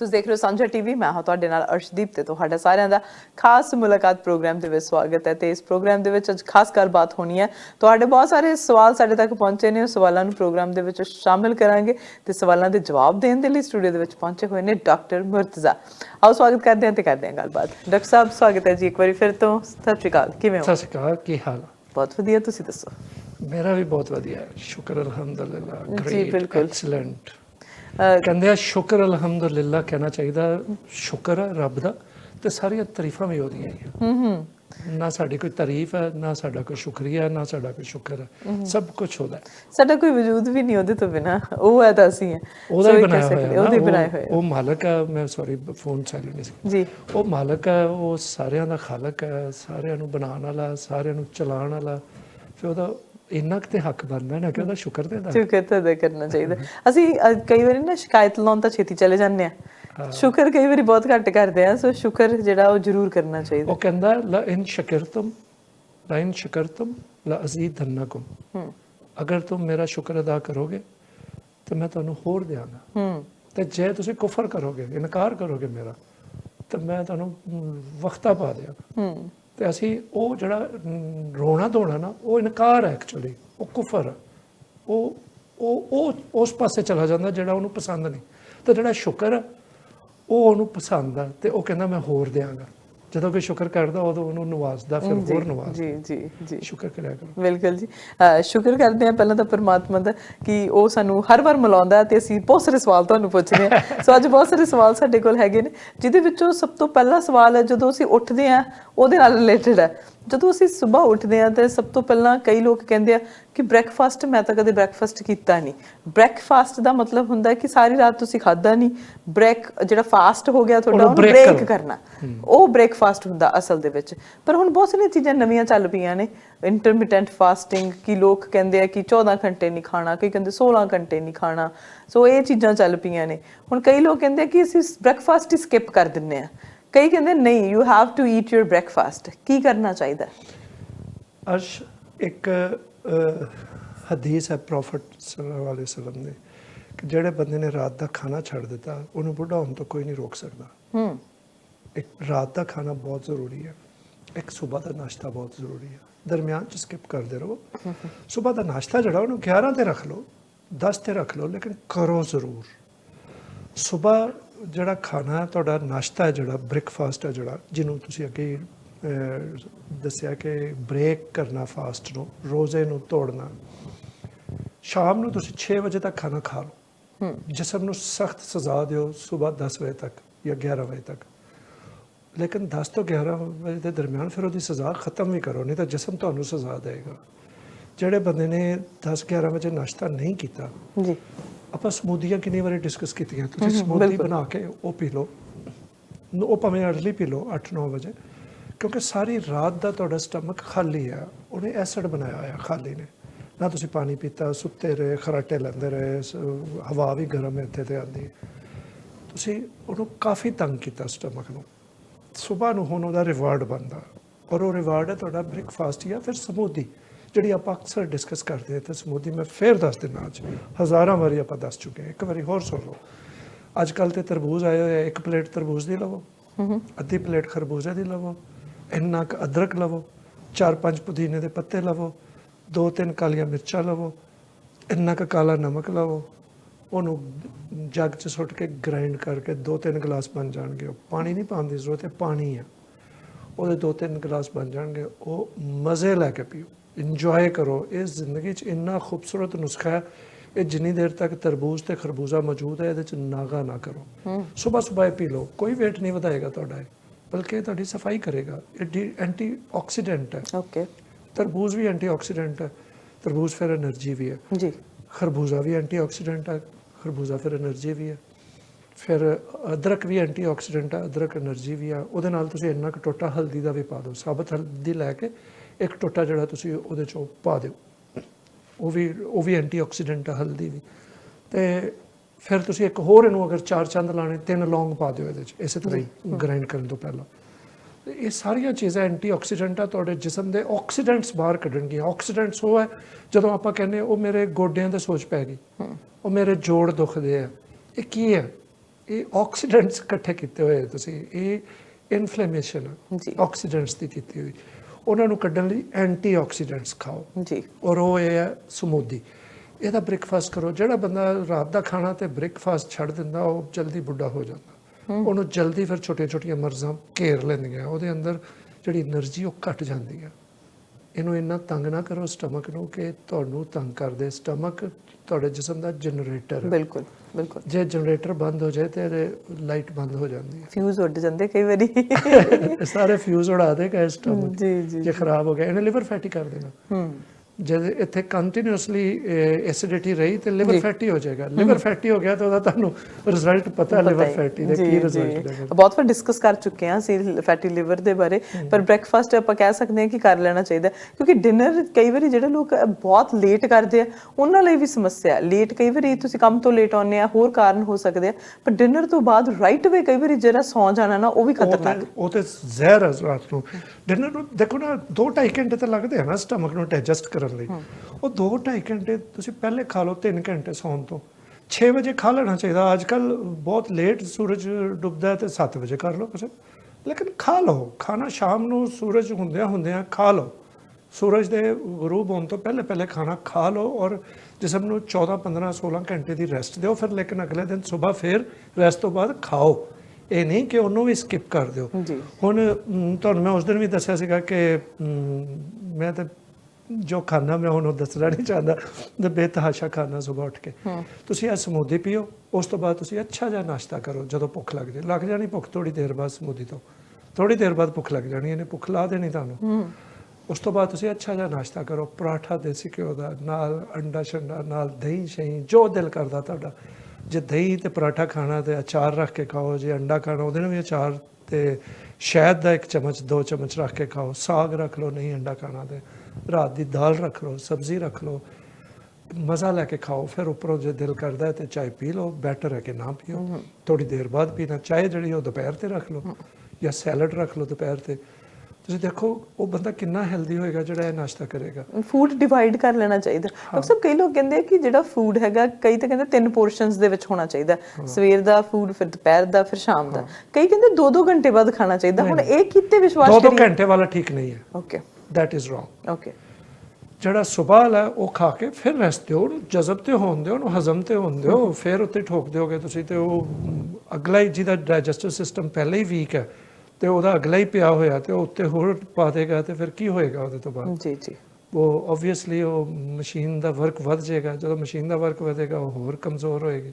ਤੁਸੀਂ ਦੇਖ ਰਹੇ ਹੋ ਸਾਂਝਾ ਟੀਵੀ ਮੈਂ ਹਾਂ ਤੁਹਾਡੇ ਨਾਲ ਅਰਸ਼ਦੀਪ ਤੇ ਤੁਹਾਡਾ ਸਾਰਿਆਂ ਦਾ ਖਾਸ ਮੁਲਾਕਾਤ ਪ੍ਰੋਗਰਾਮ ਦੇ ਵਿੱਚ ਸਵਾਗਤ ਹੈ ਤੇ ਇਸ ਪ੍ਰੋਗਰਾਮ ਦੇ ਵਿੱਚ ਅੱਜ ਖਾਸ ਗੱਲਬਾਤ ਹੋਣੀ ਹੈ। ਤੁਹਾਡੇ ਬਹੁਤ ਸਾਰੇ ਸਵਾਲ ਸਾਡੇ ਤੱਕ ਪਹੁੰਚੇ ਨੇ ਉਹ ਸਵਾਲਾਂ ਨੂੰ ਪ੍ਰੋਗਰਾਮ ਦੇ ਵਿੱਚ ਸ਼ਾਮਿਲ ਕਰਾਂਗੇ ਤੇ ਸਵਾਲਾਂ ਦੇ ਜਵਾਬ ਦੇਣ ਦੇ ਲਈ ਸਟੂਡੀਓ ਦੇ ਵਿੱਚ ਪਹੁੰਚੇ ਹੋਏ ਨੇ ਡਾਕਟਰ ਮੁਰਤਜ਼ਾ। ਆਓ ਸਵਾਗਤ ਕਰਦੇ ਹਾਂ ਤੇ ਕਰਦੇ ਹਾਂ ਗੱਲਬਾਤ। ਡਾਕਟਰ ਸਾਹਿਬ ਸਵਾਗਤ ਹੈ ਜੀ ਇੱਕ ਵਾਰੀ ਫਿਰ ਤੋਂ। ਸਤਿ ਸ਼੍ਰੀ ਅਕਾਲ ਕਿਵੇਂ ਹੋ? ਸਤਿ ਸ਼੍ਰੀ ਅਕਾਲ ਕੀ ਹਾਲ? ਬਹੁਤ ਵਧੀਆ ਤੁਸੀਂ ਦੱਸੋ? ਮੇਰਾ ਵੀ ਬਹੁਤ ਵਧੀਆ ਸ਼ੁਕਰ ਅਲਹਮਦੁਲਿਲਾ ਜੀ, ਬਿਲਕੁਲ। ਐਕਸਲੈਂਟ ਕਹਿੰਦੇ ਆ ਸ਼ੁਕਰ ਅਲਹਮਦੁਲਿਲਾ ਕਹਿਣਾ ਚਾਹੀਦਾ। ਸ਼ੁਕਰ ਹੈ ਰੱਬ ਦਾ ਤੇ ਸਾਰੀਆਂ ਤਾਰੀਫਾਂ ਵੀ ਉਹਦੀਆਂ ਹੀ ਆ। ਹੂੰ ਹੂੰ। ਨਾ ਸਾਡੀ ਕੋਈ ਤਾਰੀਫ ਹੈ ਨਾ ਸਾਡਾ ਕੋਈ ਸ਼ੁਕਰੀਆ ਨਾ ਸਾਡਾ ਕੋਈ ਸ਼ੁਕਰ ਹੈ ਸਭ ਕੁਝ ਉਹਦਾ ਹੈ। ਸਾਡਾ ਕੋਈ ਵਜੂਦ ਵੀ ਨਹੀਂ ਉਹਦੇ ਤੋਂ ਬਿਨਾ। ਉਹ ਹੈ ਤਾਂ ਅਸੀਂ ਹੈ। ਉਹਦਾ ਸੋ ਹੀ ਇਹ ਕਹਿ ਬਣਾਇਆ ਸਕਦੇ, ਹੋਇਆ ਉਹਦੇ ਨਾ, ਬਣਾਏ ਉਹ- ਹੋਏ ਉਹ ਮਾਲਕ ਹੈ ਮੈਂ ਸੌਰੀ ਫੋਨ ਸਾਇਲੈਂਟ ਸੀ ਜੀ। ਉਹ ਮਾਲਕ ਹੈ ਉਹ ਸਾਰਿਆਂ ਦਾ ਖਾਲਕ ਹੈ ਸਾਰਿਆਂ ਨੂੰ ਬਣਾਉਣ ਵਾਲਾ ਸਾਰਿਆਂ ਨੂੰ ਚਲਾਉਣ ਵਾਲਾ ਫਿਰ ਉਹਦਾ ਇੰਨਾ ਕੁ ਤੇ ਹੱਕ ਬਣਦਾ ਨਾ ਕਿ ਉਹਦਾ ਸ਼ੁਕਰ ਦੇ ਦਾ ਸ਼ੁਕਰ ਤਾਂ ਅਦਾ ਕਰਨਾ ਚਾਹੀਦਾ। ਅਸੀਂ ਕਈ ਵਾਰੀ ਨਾ ਸ਼ਿਕਾਇਤ ਲਾਉਣ ਤਾਂ ਛੇਤੀ ਚਲੇ ਜਾਂਦੇ ਆ ਸ਼ੁਕਰ ਕਈ ਵਾਰੀ ਬਹੁਤ ਘੱਟ ਕਰਦੇ ਆ ਸੋ ਸ਼ੁਕਰ ਜਿਹੜਾ ਉਹ ਜ਼ਰੂਰ ਕਰਨਾ ਚਾਹੀਦਾ। ਉਹ ਕਹਿੰਦਾ ਲਾ ਇਨ ਸ਼ਕਰਤਮ ਲਾ ਇਨ ਸ਼ਕਰਤਮ ਲਾ ਅਜ਼ੀਦਨਕਮ। ਹੂੰ। ਅਗਰ ਤੁਮ ਮੇਰਾ ਸ਼ੁਕਰ ਅਦਾ ਕਰੋਗੇ ਤਾਂ ਮੈਂ ਤੁਹਾਨੂੰ ਹੋਰ ਦੇਵਾਂਗਾ ਹੂੰ। ਤੇ ਜੇ ਤੁਸੀਂ ਕੁਫਰ ਕਰੋਗੇ ਇਨਕਾਰ ਕਰੋਗੇ ਮੇਰਾ ਤਾਂ ਮੈਂ ਤੁਹਾਨੂੰ ਵਕਤਾ ਪਾ ਦਿਆਂਗਾ। ਹੂੰ। ਤੇ ਅਸੀਂ ਉਹ ਜਿਹੜਾ ਰੋਣਾ ਧੋਣਾ ਨਾ, ਉਹ ਇਨਕਾਰ ਹੈ ਐਕਚੁਅਲੀ ਉਹ ਕੁਫਰ ਹੈ। ਉਹ ਉਹ ਉਹ ਉਸ ਪਾਸੇ ਚਲਾ ਜਾਂਦਾ ਜਿਹੜਾ ਉਹਨੂੰ ਪਸੰਦ ਨਹੀਂ। ਤਾਂ ਜਿਹੜਾ ਸ਼ੁਕਰ ਹੈ, ਉਹ ਉਹਨੂੰ ਪਸੰਦ ਆ ਤੇ ਉਹ ਕਹਿੰਦਾ ਮੈਂ ਹੋਰ ਦਿਆਂਗਾ। ਜਦੋਂ ਕੋਈ ਸ਼ੁਕਰ ਕਰਦਾ ਉਦੋਂ ਉਹਨੂੰ ਨਵਾਜ਼ਦਾ ਫਿਰ ਹੋਰ ਨਵਾਜ਼ ਜੀ ਜੀ ਜੀ। ਸ਼ੁਕਰ ਕਰਿਆ ਕਰੋ। ਬਿਲਕੁਲ ਜੀ। ਸ਼ੁਕਰ ਕਰਦੇ ਆ ਪਹਿਲਾਂ ਤਾਂ ਪਰਮਾਤਮਾ ਦਾ ਕਿ ਉਹ ਸਾਨੂੰ ਹਰ ਵਾਰ ਮਿਲਾਉਂਦਾ ਤੇ ਅਸੀਂ ਬਹੁਤ ਸਾਰੇ ਸਵਾਲ ਤੁਹਾਨੂੰ ਪੁੱਛਦੇ ਆ ਸੋ ਅੱਜ ਬਹੁਤ ਸਾਰੇ ਸਵਾਲ ਸਾਡੇ ਕੋਲ ਹੈਗੇ ਨੇ ਜਿਹਦੇ ਵਿੱਚੋਂ ਸਭ ਤੋਂ ਪਹਿਲਾ ਸਵਾਲ ਹੈ ਜਦੋਂ ਅਸੀਂ ਉੱਠਦੇ ਆ ਉਹਦੇ ਨਾਲ ਰਿਲੇਟਡ ਹੈ। ਜਦੋਂ ਅਸੀਂ ਸਵੇਰ ਉੱਠਦੇ ਆ ਤੇ ਸਭ ਤੋਂ ਪਹਿਲਾਂ ਕਈ ਲੋਕ ਕਹਿੰਦੇ ਆ ਕਿ ਬ੍ਰੈਕਫਾਸਟ ਮੈਂ ਤਾਂ ਕਦੇ ਬ੍ਰੈਕਫਾਸਟ ਕੀਤਾ ਨਹੀਂ। ਬ੍ਰੈਕਫਾਸਟ ਦਾ ਮਤਲਬ ਹੁੰਦਾ ਕਿ ਸਾਰੀ ਰਾਤ ਤੁਸੀਂ ਖਾਦਾ ਨਹੀਂ। ਬ੍ਰੇਕ ਜਿਹੜਾ ਫਾਸਟ ਹੋ ਗਿਆ ਤੁਹਾਡਾ ਉਹਨੂੰ ਬ੍ਰੇਕ ਕਰੋ। ਕਰਨਾ। ਉਹ ਬ੍ਰੇਕਫਾਸਟ ਹੁੰਦਾ ਅਸਲ ਦੇ ਵਿੱਚ। ਪਰ ਹੁਣ ਬਹੁਤ ਸਾਰੀਆਂ ਚੀਜ਼ਾਂ ਨਵੀਆਂ ਚੱਲ ਪਈਆਂ ਨੇ। ਇੰਟਰਮਿਟੈਂਟ ਫਾਸਟਿੰਗ ਕਿ ਲੋਕ ਕਹਿੰਦੇ ਆ ਕਿ 14 ਘੰਟੇ ਨਹੀਂ ਖਾਣਾ ਕਈ ਕਹਿੰਦੇ 16 ਘੰਟੇ ਨਹੀਂ ਖਾਣਾ। ਸੋ ਇਹ ਚੀਜ਼ਾਂ ਚੱਲ ਪਈਆਂ ਨੇ। ਹੁਣ ਕਈ ਲੋਕ ਕਹਿੰਦੇ ਆ ਕਿ ਅਸੀਂ ਬ੍ਰੇਕਫਾਸਟ ਹੀ ਸਕਿਪ ਕਰ ਦਿੰਨੇ ਆ ਕਈ ਕਹਿੰਦੇ ਨਹੀਂ you have to eat your breakfast ਕੀ ਕਰਨਾ ਚਾਹੀਦਾ? ਅਰਸ਼ ਇੱਕ ਹਦੀਸ ਹੈ ਪ੍ਰੋਫਟ ਸੱਲੱਲਾਹੁ ਅਲੈਹਿ ਵਸੱਲਮ ਦੀ ਕਿ ਜਿਹੜੇ ਬੰਦੇ ਨੇ ਰਾਤ ਦਾ ਖਾਣਾ ਛੱਡ ਦਿੱਤਾ ਉਹਨੂੰ ਬੁੱਢਾ ਹੋਣ ਤੋਂ ਕੋਈ ਨਹੀਂ ਰੋਕ ਸਕਦਾ। ਹੂੰ। ਇੱਕ ਰਾਤ ਦਾ ਖਾਣਾ ਬਹੁਤ ਜ਼ਰੂਰੀ ਹੈ। ਇੱਕ ਸਵੇਰ ਦਾ ਨਾਸ਼ਤਾ ਬਹੁਤ ਜ਼ਰੂਰੀ ਹੈ। ਦਰਮਿਆਨ ਚ ਸਕਿਪ ਕਰਦੇ ਰਹੋ। ਸਵੇਰ ਦਾ ਨਾਸ਼ਤਾ ਜਿਹੜਾ ਉਹਨੂੰ 11 ਤੇ ਰੱਖ ਲਓ 10 ਤੇ ਰੱਖ ਲਓ ਲੇਕਿਨ ਕਰੋ ਜ਼ਰੂਰ। ਸਵੇਰ ਜਿਹੜਾ ਖਾਣਾ ਹੈ ਤੁਹਾਡਾ ਨਾਸ਼ਤਾ ਹੈ ਜਿਹੜਾ ਬ੍ਰੇਕਫਾਸਟ ਹੈ ਜਿਹੜਾ ਜਿਹਨੂੰ ਤੁਸੀਂ ਅੱਗੇ ਅਹ, ਦੱਸਿਆ ਕਿ ਬ੍ਰੇਕ ਕਰਨਾ ਫਾਸਟ ਨੂੰ ਰੋਜ਼ੇ ਨੂੰ ਤੋੜਨਾ। ਸ਼ਾਮ ਨੂੰ ਤੁਸੀਂ 6 ਵਜੇ ਤੱਕ ਖਾਣਾ ਖਾ ਲਓ। ਹੂੰ। ਜਿਸਮ ਨੂੰ ਸਖਤ ਸਜ਼ਾ ਦਿਓ ਸਵੇਰ 10 ਵਜੇ ਤੱਕ ਜਾਂ 11 ਵਜੇ ਤੱਕ। ਲੇਕਿਨ 10 ਤੋਂ 11 ਵਜੇ ਦੇ ਦਰਮਿਆਨ ਫਿਰ ਉਹਦੀ ਸਜ਼ਾ ਖਤਮ ਵੀ ਕਰੋ ਨਹੀਂ ਤਾਂ ਜਿਸਮ ਤੁਹਾਨੂੰ ਸਜ਼ਾ ਦੇਗਾ। ਜਿਹੜੇ ਬੰਦੇ ਨੇ 10 11 ਵਜੇ ਨਾਸ਼ਤਾ ਨਹੀਂ ਕੀਤਾ ਜੀ। ਆਪਾਂ ਸਮੂਦੀਆਂ ਕਿੰਨੀ ਵਾਰੀ ਡਿਸਕਸ ਕੀਤੀਆਂ? ਤੁਸੀਂ ਸਮੂਦੀ। ਬਣਾ ਕੇ ਉਹ ਪੀ ਲਓ। ਉਹ ਭਾਵੇਂ ਅਰਲੀ ਪੀ ਲਓ 8-9 ਵਜੇ। ਕਿਉਂਕਿ ਸਾਰੀ ਰਾਤ ਦਾ ਤੁਹਾਡਾ ਸਟਮਕ ਖਾਲੀ ਆ। ਉਹਨੇ ਐਸਿਡ ਬਣਾਇਆ ਹੋਇਆ ਖਾਲੀ ਨੇ। ਨਾ ਤੁਸੀਂ ਪਾਣੀ ਪੀਤਾ ਸੁੱਤੇ ਰਹੇ ਖਰਾਟੇ ਲੈਂਦੇ ਰਹੇ ਹਵਾ ਵੀ ਗਰਮ ਹੈ ਇੱਥੇ ਤੇ ਆਂਦੀ। ਤੁਸੀਂ ਉਹਨੂੰ ਕਾਫੀ ਤੰਗ ਕੀਤਾ ਸਟਮਕ ਨੂੰ। ਸਵੇਰ ਨੂੰ ਹੁਣ ਉਹਦਾ ਰਿਵਾਰਡ ਬਣਦਾ। ਔਰ ਉਹ ਰਿਵਾਰਡ ਹੈ ਤੁਹਾਡਾ ਬ੍ਰੇਕਫਾਸਟ ਜਾਂ ਫਿਰ ਸਮੂਦੀ ਜਿਹੜੀ ਆਪਾਂ ਅਕਸਰ ਡਿਸਕਸ ਕਰਦੇ ਹਾਂ ਤੇ ਸਮੂਦੀ ਮੈਂ ਫੇਰ ਦੱਸ ਦਿੰਦਾ ਅੱਜ। ਹਜ਼ਾਰਾਂ ਵਾਰੀ ਆਪਾਂ ਦੱਸ ਚੁੱਕੇ ਹਾਂ। ਇੱਕ ਵਾਰੀ ਹੋਰ ਸੁਣ ਲਓ। ਅੱਜ ਕੱਲ ਤੇ ਤਰਬੂਜ ਆਏ ਹੋਏ ਆ। ਇੱਕ ਪਲੇਟ ਤਰਬੂਜ ਦੀ ਲਵੋ। ਅੱਧੀ ਪਲੇਟ ਖਰਬੂਜ਼ੇ ਦੀ ਲਵੋ। ਇੰਨਾ ਕੁ ਅਦਰਕ ਲਵੋ। ਚਾਰ ਪੰਜ ਪੁਦੀਨੇ ਦੇ ਪੱਤੇ ਲਵੋ। ਦੋ ਤਿੰਨ ਕਾਲੀਆਂ ਮਿਰਚਾਂ ਲਵੋ। ਇੰਨਾ ਕੁ ਕਾਲਾ ਨਮਕ ਲਵੋ। ਉਹਨੂੰ ਜੱਗ 'ਚ ਸੁੱਟ ਕੇ ਗ੍ਰਾਈਂਡ ਕਰਕੇ ਦੋ ਤਿੰਨ ਗਲਾਸ ਬਣ ਜਾਣਗੇ। ਉਹ ਪਾਣੀ ਨਹੀਂ ਪਾਉਣ ਦੀ ਜ਼ਰੂਰਤ ਹੈ ਪਾਣੀ ਆ। ਉਹਦੇ ਦੋ ਤਿੰਨ ਗਲਾਸ ਬਣ ਜਾਣਗੇ। ਉਹ ਮਜ਼ੇ ਲੈ ਕੇ ਪੀਓ। ਇੰਜੋਏ ਕਰੋ। ਇਸ ਜ਼ਿੰਦਗੀ 'ਚ ਇੰਨਾ ਖੂਬਸੂਰਤ ਨੁਸਖਾ ਹੈ ਇਹ ਜਿੰਨੀ ਦੇਰ ਤੱਕ ਤਰਬੂਜ ਤੇ ਖਰਬੂਜ਼ਾ ਮੌਜੂਦ ਹੈ ਇਹਦੇ 'ਚ ਨਾਗਾ ਨਾ ਕਰੋ। ਸਵੇਰ ਸਵੇਰ ਪੀ ਲਓ। ਕੋਈ weight ਨਹੀਂ ਵਧਾਏਗਾ ਤੁਹਾਡਾ ਬਲਕਿ ਤੁਹਾਡੀ ਸਫ਼ਾਈ ਕਰੇਗਾ। ਇਹ ਐਂਟੀ ਆਕਸੀਡੈਂਟ ਹੈ। ਓਕੇ ਤਰਬੂਜ ਵੀ ਐਂਟੀ ਆਕਸੀਡੈਂਟ ਹੈ ਤਰਬੂਜ ਫਿਰ એનર્ਜੀ ਵੀ ਹੈ। ਜੀ। ਖਰਬੂਜ਼ਾ ਵੀ ਐਂਟੀ ਆਕਸੀਡੈਂਟ ਹੈ ਖਰਬੂਜ਼ਾ ਫਿਰ એનર્ਜੀ ਵੀ ਹੈ। ਫਿਰ ਅਦਰਕ ਵੀ ਐਂਟੀ ਆਕਸੀਡੈਂਟ ਹੈ ਅਦਰਕ એનર્ਜੀ ਵੀ ਆ ਉਹਦੇ ਨਾਲ ਤੁਸੀਂ ਇੰਨਾ ਕੁ ਟੋਟਾ ਹਲਦੀ ਦਾ ਵੀ ਪਾ ਦਿਓ। ਸਾਬਤ ਹਲਦੀ ਲੈ ਕੇ ਇੱਕ ਟੋਟਾ ਜਿਹੜਾ ਤੁਸੀਂ ਉਹਦੇ ਚੋਂ ਪਾ ਦਿਓ। ਉਹ ਵੀ ਉਹ ਵੀ ਐਂਟੀ ਆਕਸੀਡੈਂਟ ਹੈ ਹਲਦੀ ਵੀ। ਤੇ ਫਿਰ ਤੁਸੀਂ ਇੱਕ ਹੋਰ ਇਹਨੂੰ ਅਗਰ ਚਾਰ ਚੰਦ ਲਾਣੇ ਤਿੰਨ ਲੌਂਗ ਪਾ ਦਿਓ ਇਹਦੇ ਚ ਇਸੇ ਤਰ੍ਹਾਂ ਹੀ ਗ੍ਰਾਈਂਡ ਕਰਨ ਤੋਂ ਪਹਿਲਾਂ। ਇਹ ਸਾਰੀਆਂ ਚੀਜ਼ਾਂ ਐਂਟੀ ਆਕਸੀਡੈਂਟ ਆ ਤੁਹਾਡੇ ਜਿਸਮ ਦੇ ਆਕਸੀਡੈਂਟਸ ਬਾਹਰ ਕੱਢਣਗੀਆਂ। ਆਕਸੀਡੈਂਟਸ ਉਹ ਹੈ ਜਦੋਂ ਆਪਾਂ ਕਹਿੰਦੇ ਉਹ ਮੇਰੇ ਗੋਡਿਆਂ ਤੇ ਸੋਜ ਪੈ ਗਈ। ਉਹ ਮੇਰੇ ਜੋੜ ਦੁਖਦੇ ਆ। ਇਹ ਕੀ ਹੈ ਇਹ ਆਕਸੀਡੈਂਟਸ ਇਕੱਠੇ ਕੀਤੇ ਹੋਏ ਤੁਸੀਂ। ਇਹ ਇਨਫਲੇਮੇਸ਼ਨ। ਆਕਸੀਡੈਂਟਸ ਦੀ ਕੀਤੀ ਹੋਈ। ਉਹਨਾਂ ਨੂੰ ਕੱਢਣ ਲਈ ਐਂਟੀਆਕਸੀਡੈਂਟਸ ਖਾਓ। ਜੀ। ਔਰ ਉਹ ਇਹ ਹੈ ਸਮੂਦੀ। ਇਹਦਾ ਬ੍ਰੇਕਫਾਸਟ ਕਰੋ। ਜਿਹੜਾ ਬੰਦਾ ਰਾਤ ਦਾ ਖਾਣਾ ਤੇ ਬ੍ਰੇਕਫਾਸਟ ਛੱਡ ਦਿੰਦਾ ਉਹ ਜਲਦੀ ਬੁੱਢਾ ਹੋ ਜਾਂਦਾ। ਉਹਨੂੰ ਜਲਦੀ ਫਿਰ ਛੋਟੀਆਂ ਛੋਟੀਆਂ ਮਰਜ਼ਾਂ ਘੇਰ ਲੈਂਦੀਆਂ। ਉਹਦੇ ਅੰਦਰ ਜਿਹੜੀ એનર્ਜੀ ਉਹ ਘਟ ਜਾਂਦੀ ਹੈ। ਇਹਨੂੰ ਇੰਨਾ ਤੰਗ ਨਾ ਕਰੋ ਸਟਮਕ ਨੂੰ ਕਿ ਤੁਹਾਨੂੰ ਤੰਗ ਕਰਦੇ। ਸਟਮਕ ਤੁਹਾਡੇ ਜਿਸਮ ਦਾ ਜਨਰੇਟਰ ਬਿਲਕੁਲ ਬਿਲਕੁਲ। ਜੇ ਜਨਰੇਟਰ ਬੰਦ ਹੋ ਜਾਏ ਤੇ ਲਾਈਟ ਬੰਦ ਹੋ ਜਾਂਦੀ ਫਿਊਜ਼ ਉੱਡ ਜਾਂਦੇ ਕਈ ਵਾਰੀ। ਹੈ ਸਾਰੇ ਫਿਊਜ਼ ਉਡਾ ਦੇਗਾ ਸਟਮਕ। ਜੀ ਜੀ ਜੇ ਖਰਾਬ ਹੋ ਗਿਆ ਇਹਨੇ ਲਿਵਰ ਫੈਟੀ ਕਰ ਦੇਣਾ। ਹੂੰ। ਜਦ ਇੱਥੇ ਕੰਟੀਨਿਊਸਲੀ ਐਸਿਡਿਟੀ ਰਹੀ ਤੇ ਲਿਵਰ ਫੈਟੀ ਹੋ ਜਾਏਗਾ। ਲਿਵਰ ਫੈਟੀ ਹੋ ਗਿਆ ਤਾਂ ਉਹਦਾ ਤੁਹਾਨੂੰ ਰਿਜ਼ਲਟ ਪਤਾ ਲਿਵਰ ਫੈਟੀ ਦਾ ਕੀ ਰਿਜ਼ਲਟ ਹੈ ਬਹੁਤ ਵਾਰ ਡਿਸਕਸ ਕਰ ਚੁੱਕੇ ਹਾਂ ਅਸੀਂ ਫੈਟੀ ਲਿਵਰ ਦੇ ਬਾਰੇ ਪਰ ਬ੍ਰੈਕਫਾਸਟ ਆਪਾਂ ਕਹਿ ਸਕਦੇ ਹਾਂ ਕਿ ਕਰ ਲੈਣਾ ਚਾਹੀਦਾ। ਕਿਉਂਕਿ ਡਿਨਰ ਕਈ ਵਾਰੀ ਜਿਹੜੇ ਲੋਕ ਬਹੁਤ ਲੇਟ ਕਰਦੇ ਆ ਉਹਨਾਂ ਲਈ ਵੀ ਸਮੱਸਿਆ ਹੈ। ਲੇਟ ਕਈ ਵਾਰੀ ਤੁਸੀਂ ਕੰਮ ਤੋਂ ਲੇਟ ਆਉਂਦੇ ਆ ਹੋਰ ਕਾਰਨ ਹੋ ਸਕਦੇ ਆ ਪਰ ਡਿਨਰ ਤੋਂ ਬਾਅਦ ਰਾਈਟ ਵੇ ਕਈ ਵਾਰੀ ਜਿਹੜਾ ਸੌ ਜਾਣਾ ਨਾ ਉਹ ਵੀ ਖਤਰਨਾਕ। ਉਹ ਤੇ ਜ਼ਹਿਰ ਹੈ ਰਾਤ ਨੂੰ। ਡਿਨਰ ਨੂੰ ਦੇਖੋ ਨਾ 2.5 ਘੰਟੇ ਤਾਂ ਲੱਗਦੇ ਆ ਨਾ ਸਟਮਕ ਨੂੰ ਡਾਈਜੈਸਟ ਕਰਨ ਲਈ। ਉਹ 2.5 ਘੰਟੇ ਤੁਸੀਂ ਪਹਿਲੇ ਖਾ ਲਓ 3 ਘੰਟੇ ਸੌਣ ਤੋਂ। 6 ਵਜੇ ਖਾ ਲੈਣਾ ਚਾਹੀਦਾ। ਅੱਜ ਕੱਲ ਬਹੁਤ ਲੇਟ ਸੂਰਜ ਡੁੱਬਦਾ ਤੇ 7 ਵਜੇ ਕਰ ਲਓ ਕਿਸੇ ਲੇਕਿਨ ਖਾ ਲਓ। ਖਾਣਾ ਸ਼ਾਮ ਨੂੰ ਸੂਰਜ ਹੁੰਦਿਆਂ ਹੁੰਦਿਆਂ ਖਾ ਲਓ। ਸੂਰਜ ਦੇ ਗਰੂਬ ਹੋਣ ਤੋਂ ਪਹਿਲੇ ਪਹਿਲੇ ਖਾਣਾ ਖਾ ਲਓ ਔਰ ਜਿਸਮ ਨੂੰ 14 15 16 ਘੰਟੇ ਦੀ ਰੈਸਟ ਦਿਓ। ਫਿਰ ਲੇਕਿਨ ਅਗਲੇ ਦਿਨ ਸਵੇਰ ਫਿਰ ਰੈਸਟ ਤੋਂ ਬਾਅਦ ਖਾਓ। ਇਹ ਨਹੀਂ ਕਿ ਉਹਨੂੰ ਵੀ ਸਕਿਪ ਕਰ ਦਿਓ। ਹੁਣ ਤੁਹਾਨੂੰ ਮੈਂ ਉਸ ਦਿਨ ਵੀ ਦੱਸਿਆ ਸੀਗਾ ਕਿ ਮੈਂ ਤਾਂ ਜੋ ਖਾਣਾ ਮੈਂ ਹੁਣ ਦੱਸਣਾ ਨਹੀਂ ਚਾਹੁੰਦਾ ਤੇ ਬੇਤਹਾਸ਼ਾ ਖਾਣਾ ਸਵੇਰ ਉੱਠ ਕੇ। ਤੁਸੀਂ ਇਹ ਸਮੂਦੀ ਪੀਓ ਉਸ ਤੋਂ ਬਾਅਦ ਤੁਸੀਂ ਅੱਛਾ ਜਿਹਾ ਨਾਸ਼ਤਾ ਕਰੋ ਜਦੋਂ ਭੁੱਖ ਲੱਗ ਜਾਏ ਲੱਗ ਜਾਣੀ ਭੁੱਖ ਥੋੜੀ ਦੇਰ ਬਾਅਦ ਸਮੂਦੀ ਤੋਂ। ਥੋੜੀ ਦੇਰ ਬਾਅਦ ਭੁੱਖ ਲੱਗ ਜਾਣੀ ਇਹਨੇ ਭੁੱਖ ਲਾ ਦੇਣੀ ਤੁਹਾਨੂੰ। ਉਸ ਤੋਂ ਬਾਅਦ ਤੁਸੀਂ ਅੱਛਾ ਜਿਹਾ ਨਾਸ਼ਤਾ ਕਰੋ ਪਰਾਠਾ ਦੇਸੀ ਘਿਓ ਦਾ ਨਾਲ ਅੰਡਾ ਛੰਡਾ ਨਾਲ ਦਹੀਂ ਸ਼ਹੀਂ ਜੋ ਦਿਲ ਕਰਦਾ ਤੁਹਾਡਾ। ਜੇ ਦਹੀਂ ਤੇ ਪਰਾਠਾ ਖਾਣਾ ਤੇ ਅਚਾਰ ਰੱਖ ਕੇ ਖਾਓ ਜੇ ਅੰਡਾ ਖਾਣਾ ਉਹਦੇ ਨਾਲ ਵੀ ਅਚਾਰ ਤੇ ਸ਼ਹਿਦ ਦਾ ਇੱਕ ਚਮਚ ਦੋ ਚਮਚ ਰੱਖ ਕੇ ਖਾਓ ਸਾਗ ਰੱਖ ਲਓ ਨਹੀਂ ਅੰਡਾ ਖਾਣਾ ਤੇ। ਰਾਤ ਦੀ ਦਾਲ ਰੱਖ ਲਓ ਸਬਜ਼ੀ ਰੱਖ ਲਓ ਮਜ਼ਾ ਲੈ ਕੇ ਖਾਓ ਫਿਰ ਉੱਪਰੋਂ ਜੇ ਦਿਲ ਕਰਦਾ ਹੈ ਤੇ ਚਾਹ ਪੀ ਲਓ ਬੈਟਰ ਹੈ ਕਿ ਨਾ ਪੀਓ ਥੋੜੀ ਦੇਰ ਬਾਅਦ ਪੀਣਾ ਚਾਹ ਜਿਹੜੀ ਉਹ ਦੁਪਹਿਰ ਤੇ ਰੱਖ ਲਓ ਜਾਂ ਸੈਲਡ ਰੱਖ ਲਓ ਦੁਪਹਿਰ ਤੇ। ਤੁਸੀਂ ਦੇਖੋ ਉਹ ਬੰਦਾ ਕਿੰਨਾ ਹੈਲਦੀ ਹੋਏਗਾ ਜਿਹੜਾ ਇਹ ਨਾਸ਼ਤਾ ਕਰੇਗਾ। ਫੂਡ ਡਿਵਾਈਡ ਕਰ ਲੈਣਾ ਚਾਹੀਦਾ। ਡਾਕਟਰ ਸਾਹਿਬ ਕਈ ਲੋਕ ਕਹਿੰਦੇ ਆ ਕਿ ਜਿਹੜਾ ਫੂਡ ਹੈਗਾ ਕਈ ਤਾਂ ਕਹਿੰਦੇ ਤਿੰਨ ਪੋਰਸ਼ਨਸ ਦੇ ਵਿੱਚ ਹੋਣਾ ਚਾਹੀਦਾ। ਸਵੇਰ ਦਾ ਫੂਡ ਫਿਰ ਦੁਪਹਿਰ ਦਾ ਫਿਰ ਸ਼ਾਮ ਦਾ। ਕਈ ਕਹਿੰਦੇ 2-2 ਘੰਟੇ ਬਾਅਦ ਖਾਣਾ ਚਾਹੀਦਾ। ਹੁਣ ਇਹ ਕਿਤੇ ਵਿਸ਼ਵਾਸ ਕਰੀਏ। ਘੰਟੇ ਵਾਲਾ ਠੀਕ ਨਹੀਂ ਹੈ। Okay that is wrong. Okay ਜਿਹੜਾ ਸੁਬਾਹ ਵਾਲਾ ਹੈ, ਉਹ ਖਾ ਕੇ ਫਿਰ ਰੈਸਟ ਦਿਓ ਉਹਨੂੰ ਜਜ਼ਬ ਤੇ ਹੋਣ ਦਿਓ ਉਹਨੂੰ ਹਜ਼ਮ ਤੇ ਹੋਣ ਦਿਓ ਫਿਰ ਉੱਤੇ ਠੋਕ ਦਿਓਗੇ ਤੁਸੀਂ ਤੇ ਉਹ ਅਗਲਾ ਹੀ ਜਿਹਦਾ ਡਾਈਜੈਸਟਿਵ ਸਿਸਟਮ ਪਹਿਲੇ ਹੀ ਵੀਕ ਹੈ ਤੇ ਉਹਦਾ ਅਗਲਾ ਹੀ ਪਿਆ ਹੋਇਆ ਤੇ ਉਹ ਉੱਤੇ ਹੋਰ ਪਾ ਦੇਗਾ ਤੇ ਫਿਰ ਕੀ ਹੋਏਗਾ ਉਹਦੇ ਤੋਂ ਬਾਅਦ? ਜੀ ਜੀ। ਉਹ ਆਬਵੀਅਸਲੀ ਉਹ ਮਸ਼ੀਨ ਦਾ ਵਰਕ ਵੱਧ ਜਾਏਗਾ ਜਦੋਂ ਮਸ਼ੀਨ ਦਾ ਵਰਕ ਵਧੇਗਾ ਉਹ ਹੋਰ ਕਮਜ਼ੋਰ ਹੋਏਗੀ।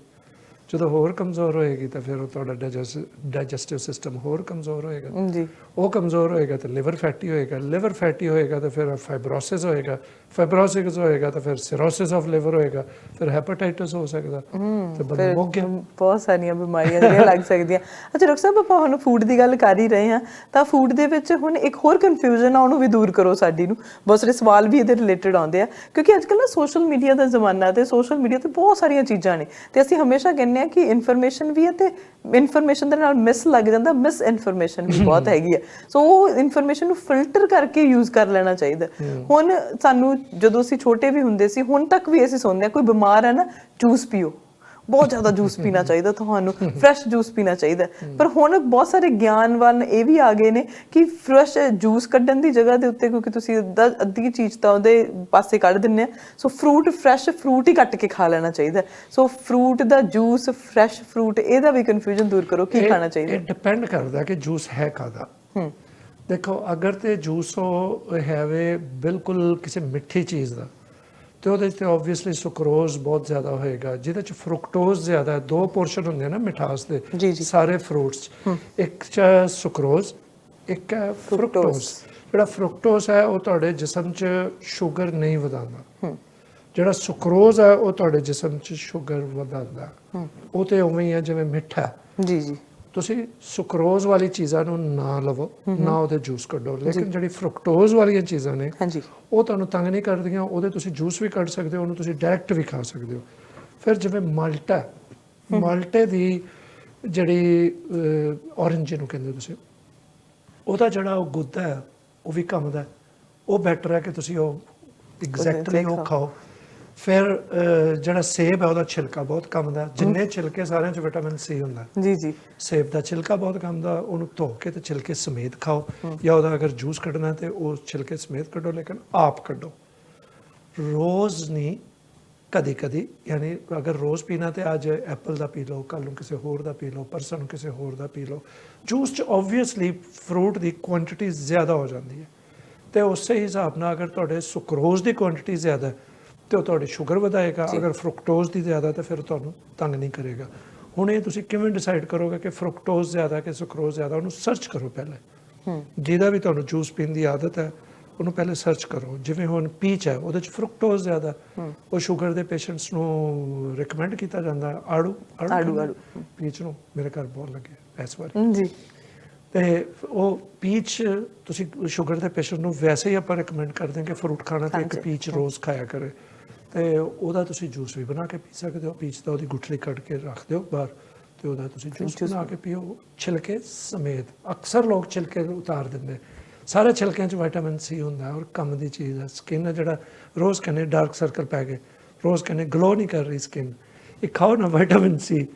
ਜਦੋਂ ਹੋਰ ਕਮਜ਼ੋਰ ਹੋਏਗੀ ਤਾਂ ਫਿਰ ਉਹ ਤੁਹਾਡਾ ਡਾਈਜੈਸਟਿਵ ਸਿਸਟਮ ਹੋਰ ਕਮਜ਼ੋਰ ਹੋਏਗਾ। ਜੀ ਉਹ ਕਮਜ਼ੋਰ ਹੋਏਗਾ ਤਾਂ ਲਿਵਰ ਫੈਟੀ ਹੋਏਗਾ। ਲਿਵਰ ਫੈਟੀ ਹੋਏਗਾ ਤਾਂ ਫਿਰ ਫਾਈਬਰੋਸਿਸ ਹੋਏਗਾ। ਫਾਈਬਰੋਸਿਸ ਹੋਏਗਾ ਤਾਂ ਫਿਰ ਸਿਰੋਸਿਸ ਆਫ ਲਿਵਰ ਹੋਏਗਾ ਫਿਰ ਹੈਪੇਟਾਈਟਸ ਹੋ ਸਕਦਾ। ਤੇ ਬੰਦਾ ਮੁੱਕ ਗਿਆ। ਬਹੁਤ ਸਾਰੀਆਂ ਬਿਮਾਰੀਆਂ ਜਿਹੜੀਆਂ ਲੱਗ ਸਕਦੀਆਂ। ਅੱਛਾ ਡਾਕਟਰ ਸਾਹਿਬ ਆਪਾਂ ਹੁਣ ਫੂਡ ਦੀ ਗੱਲ ਕਰ ਹੀ ਰਹੇ ਹਾਂ ਤਾਂ ਫੂਡ ਦੇ ਵਿੱਚ ਹੁਣ ਇੱਕ ਹੋਰ ਕਨਫਿਊਜ਼ਨ ਆ ਉਹਨੂੰ ਵੀ ਦੂਰ ਕਰੋ ਸਾਡੀ ਨੂੰ। ਬਹੁਤ ਸਾਰੇ ਸਵਾਲ ਵੀ ਇਹਦੇ ਰਿਲੇਟਡ ਆਉਂਦੇ ਆ ਕਿਉਂਕਿ ਅੱਜ ਕੱਲ੍ਹ ਨਾ ਸੋਸ਼ਲ ਮੀਡੀਆ ਦਾ ਜ਼ਮਾਨਾ ਤੇ ਸੋਸ਼ਲ ਮੀਡੀਆ ਤੇ ਬਹੁਤ ਸਾਰੀਆਂ ਚੀਜ਼ਾਂ ਨੇ। ਤੇ ਅਸੀਂ ਹਮੇਸ਼ਾ ਕਹਿੰਦੇ ਆ ਕਿ ਇਨਫੋਰਮੇਸ਼ਨ ਵੀ ਹੈ ਤੇ ਇਨਫੋਰਮੇਸ਼ਨ ਦੇ ਨਾਲ ਮਿਸ ਲੱਗ ਜਾਂਦਾ ਮਿਸ ਇਨਫੋਰਮੇਸ਼ਨ ਵੀ ਬਹੁਤ ਹੈਗੀ ਹੈ ਸੋ ਉਹ ਇਨਫੋਰਮੇਸ਼ਨ ਨੂੰ ਫਿਲਟਰ ਕਰਕੇ ਯੂਜ਼ ਕਰ ਲੈਣਾ ਚਾਹੀਦਾ। ਹੁਣ ਸਾਨੂੰ ਜਦੋਂ ਅਸੀਂ ਛੋਟੇ ਵੀ ਹੁੰਦੇ ਸੀ ਹੁਣ ਤੱਕ ਵੀ ਅਸੀਂ ਸੁਣਦੇ ਆ ਕੋਈ ਬਿਮਾਰ ਹੈ ਨਾ ਜੂਸ ਪੀਓ। ਬਹੁਤ ਜ਼ਿਆਦਾ ਜੂਸ ਪੀਣਾ ਚਾਹੀਦਾ ਤੁਹਾਨੂੰ ਫਰੈਸ਼ ਜੂਸ ਪੀਣਾ ਚਾਹੀਦਾ ਪਰ ਹੁਣ ਬਹੁਤ ਸਾਰੇ ਗਿਆਨਵਾਨ ਇਹ ਵੀ ਆ ਗਏ ਨੇ ਕਿ ਫਰੈਸ਼ ਜੂਸ ਕੱਢਣ ਦੀ ਜਗ੍ਹਾ ਦੇ ਉੱਤੇ ਕਿਉਂਕਿ ਤੁਸੀਂ ਅੱਧਾ ਅੱਧੀ ਚੀਜ਼ ਤਾਂ ਉਹਦੇ ਪਾਸੇ ਕੱਢ ਦਿੰਨੇ ਆ ਸੋ ਫਰੂਟ ਫਰੈਸ਼ ਫਰੂਟ ਹੀ ਕੱਟ ਕੇ ਖਾ ਲੈਣਾ ਚਾਹੀਦਾ ਸੋ ਫਰੂਟ ਦਾ ਜੂਸ ਫਰੈਸ਼ ਫਰੂਟ ਇਹਦਾ ਵੀ ਕਨਫਿਊਜ਼ਨ ਦੂਰ ਕਰੋ ਕੀ ਖਾਣਾ ਚਾਹੀਦਾ ਡਿਪੈਂਡ ਕਰਦਾ ਕਿ ਜੂਸ ਹੈ ਕਾਦਾ ਹੂੰ। ਦੇਖੋ ਅਗਰ ਤੇ ਜੂਸ ਉਹ ਹੈਵੇ ਬਿਲਕੁਲ ਕਿਸੇ ਮਿੱਠੀ ਚੀਜ਼ ਦਾ ਤੇ ਉਹਦੇ ਤੇ ਆਬਵੀਅਸਲੀ ਸੁਕਰੋਜ਼ ਬਹੁਤ ਜ਼ਿਆਦਾ ਹੋਏਗਾ ਜਿਹਦੇ ਚ ਫਰੁਕਟੋਜ਼ ਜ਼ਿਆਦਾ ਹੈ ਦੋ ਪੋਰਸ਼ਨ ਹੁੰਦੇ ਨਾ ਮਿਠਾਸ ਦੇ। ਸਾਰੇ ਫਰੂਟਸ ਇੱਕ ਚ ਸੁਕਰੋਜ਼ ਇੱਕ ਹੈ ਫਰੁਕਟੋਜ਼ ਜਿਹੜਾ ਫਰੁਕਟੋਜ਼ ਹੈ ਉਹ ਤੁਹਾਡੇ ਜਿਸਮ 'ਚ ਸ਼ੂਗਰ ਨਹੀਂ ਵਧਾਉਂਦਾ। ਜਿਹੜਾ ਸੁਕਰੋਜ਼ ਹੈ ਉਹ ਤੁਹਾਡੇ ਜਿਸਮ 'ਚ ਸ਼ੂਗਰ ਵਧਾਉਂਦਾ। ਉਹ ਤੇ ਉਵੇਂ ਹੀ ਹੈ ਜਿਵੇਂ ਮਿੱਠਾ ਜੀ ਜੀ। ਤੁਸੀਂ ਸੁਕਰੋਜ਼ ਵਾਲੀ ਚੀਜ਼ਾਂ ਨੂੰ ਨਾ ਲਵੋ ਨਾ ਉਹਦੇ ਜੂਸ ਕੱਢੋ। ਲੇਕਿਨ ਜਿਹੜੀ ਫਰੁਕਟੋਜ਼ ਵਾਲੀਆਂ ਚੀਜ਼ਾਂ ਨੇ ਉਹ ਤੁਹਾਨੂੰ ਤੰਗ ਨਹੀਂ ਕਰਦੀਆਂ ਉਹਦੇ ਤੁਸੀਂ ਜੂਸ ਵੀ ਕੱਢ ਸਕਦੇ ਹੋ ਉਹਨੂੰ ਤੁਸੀਂ ਡਾਇਰੈਕਟ ਵੀ ਖਾ ਸਕਦੇ ਹੋ। ਫਿਰ ਜਿਵੇਂ ਮਾਲਟਾ ਮਾਲਟੇ ਦੀ ਜਿਹੜੀ ਔਰੰਜ ਨੂੰ ਕਹਿੰਦੇ ਤੁਸੀਂ ਉਹਦਾ ਜਿਹੜਾ ਉਹ ਗੁੱਦਾ ਹੈ ਉਹ ਵੀ ਕੰਮਦਾ ਹੈ। ਉਹ ਬੈਟਰ ਹੈ ਕਿ ਤੁਸੀਂ ਉਹ ਐਗਜ਼ੈਕਟਲੀ ਉਹ ਖਾਓ। ਫਿਰ ਜਿਹੜਾ ਸੇਬ ਹੈ ਉਹਦਾ ਛਿਲਕਾ ਬਹੁਤ ਕੰਮ ਦਾ ਜਿੰਨੇ ਛਿਲਕੇ ਸਾਰਿਆਂ 'ਚ ਵਿਟਾਮਿਨ ਸੀ ਹੁੰਦਾ। ਜੀ ਜੀ। ਸੇਬ ਦਾ ਛਿਲਕਾ ਬਹੁਤ ਕੰਮ ਦਾ ਉਹਨੂੰ ਧੋ ਕੇ ਤੇ ਛਿਲਕੇ ਸਮੇਤ ਖਾਓ। ਜਾਂ ਉਹਦਾ ਅਗਰ ਜੂਸ ਕੱਢਣਾ ਤੇ ਉਹ ਛਿਲਕੇ ਸਮੇਤ ਕੱਢੋ ਲੇਕਿਨ ਆਪ ਕੱਢੋ। ਰੋਜ਼ ਨਹੀਂ ਕਦੀ ਕਦੀ ਯਾਨੀ ਅਗਰ ਰੋਜ਼ ਪੀਣਾ ਤੇ ਅੱਜ ਐਪਲ ਦਾ ਪੀ ਲਓ ਕੱਲ ਨੂੰ ਕਿਸੇ ਹੋਰ ਦਾ ਪੀ ਲਓ ਪਰਸੋਂ ਨੂੰ ਕਿਸੇ ਹੋਰ ਦਾ ਪੀ ਲਓ ਜੂਸ ਚ ਆਬਵੀਅਸਲੀ ਫਰੂਟ ਦੀ ਕੁਆਂਟੀਟੀ ਜ਼ਿਆਦਾ ਹੋ ਜਾਂਦੀ ਹੈ। ਤੇ ਉਸੇ ਹਿਸਾਬ ਨਾਲ ਅਗਰ ਤੁਹਾਡੇ ਸੁਕਰੋਜ਼ ਦੀ ਕੁਆਂਟੀਟੀ ਜ਼ਿਆਦਾ ਹੈ, ਤੇ ਉਹ ਤੁਹਾਡੀ ਸ਼ੂਗਰ ਵਧਾਏਗਾ ਅਗਰ ਫਰਕਟੋਜ਼ ਦੀ ਜ਼ਿਆਦਾ ਤਾਂ ਫਿਰ ਤੁਹਾਨੂੰ ਤੰਗ ਨਹੀਂ ਕਰੇਗਾ। ਹੁਣ ਇਹ ਤੁਸੀਂ ਕਿਵੇਂ ਡਿਸਾਈਡ ਕਰੋਗੇ ਕਿ ਫਰਕਟੋਜ਼ ਜ਼ਿਆਦਾ ਕਿ ਸੁਕਰੋਜ਼ ਜ਼ਿਆਦਾ ਉਹਨੂੰ ਸਰਚ ਕਰੋ ਪਹਿਲਾਂ। ਜਿਹਦਾ ਵੀ ਤੁਹਾਨੂੰ ਜੂਸ ਪੀਣ ਦੀ ਆਦਤ ਹੈ ਉਹਨੂੰ ਪਹਿਲੇ ਸਰਚ ਕਰੋ। ਜਿਵੇਂ ਹੁਣ ਪੀਚ ਹੈ ਉਹਦੇ ਚ ਫਰਕਟੋਜ਼ ਜ਼ਿਆਦਾ ਉਹ ਸ਼ੂਗਰ ਦੇ ਪੇਸ਼ੈਂਟਸ ਨੂੰ ਰეკਮੈਂਡ ਕੀਤਾ ਜਾਂਦਾ ਆੜੂ ਆੜੂ ਪੀਚ ਨੂੰ ਮੇਰੇ ਘਰ ਬਹੁਤ ਲੱਗੇ ਇਸ ਵਾਰ। ਜੀ। ਤੇ ਉਹ ਪੀਚ ਤੁਸੀਂ ਸ਼ੂਗਰ ਦੇ ਪੇਸ਼ੈਂਟ ਨੂੰ ਵੈਸੇ ਹੀ ਆਪਾਂ ਰეკਮੈਂਡ ਕਰਦੇ ਹਾਂ ਕਿ ਫਰੂਟ ਖਾਣਾ ਤੇ ਇੱਕ ਪੀਚ ਰੋਜ਼ ਖਾਇਆ ਕਰੇ। ਉਹਦਾ ਤੁਸੀਂ ਜੂਸ ਵੀ ਬਣਾ ਕੇ ਪੀ ਸਕਦੇ ਹੋ ਪੀਚ ਦਾ ਉਹਦੀ ਗੁਠਲੀ ਕੱਢ ਕੇ ਰੱਖ ਦਿਓ ਬਾਹਰ ਤੇ ਉਹਦਾ ਤੁਸੀਂ ਜੂਸ ਬਣਾ ਕੇ ਪੀਓ। ਛਿਲਕੇ ਸਮੇਤ ਅਕਸਰ ਲੋਕ ਛਿਲਕੇ ਉਤਾਰ ਦਿੰਦੇ। ਸਾਰੇ ਛਿਲਕਿਆਂ 'ਚ ਵਿਟਾਮਿਨ ਸੀ ਹੁੰਦਾ ਔਰ ਕੰਮ ਦੀ ਚੀਜ਼ ਹੈ। ਸਕਿਨ ਜਿਹੜਾ ਰੋਜ਼ ਕਹਿੰਦੇ ਡਾਰਕ ਸਰਕਲ ਪੈ ਗਏ ਰੋਜ਼ ਕਹਿੰਦੇ ਗਲੋ ਨਹੀਂ ਕਰ ਰਹੀ ਸਕਿਨ ਇਹ ਖਾਓ ਨਾ ਵਿਟਾਮਿਨ ਸੀ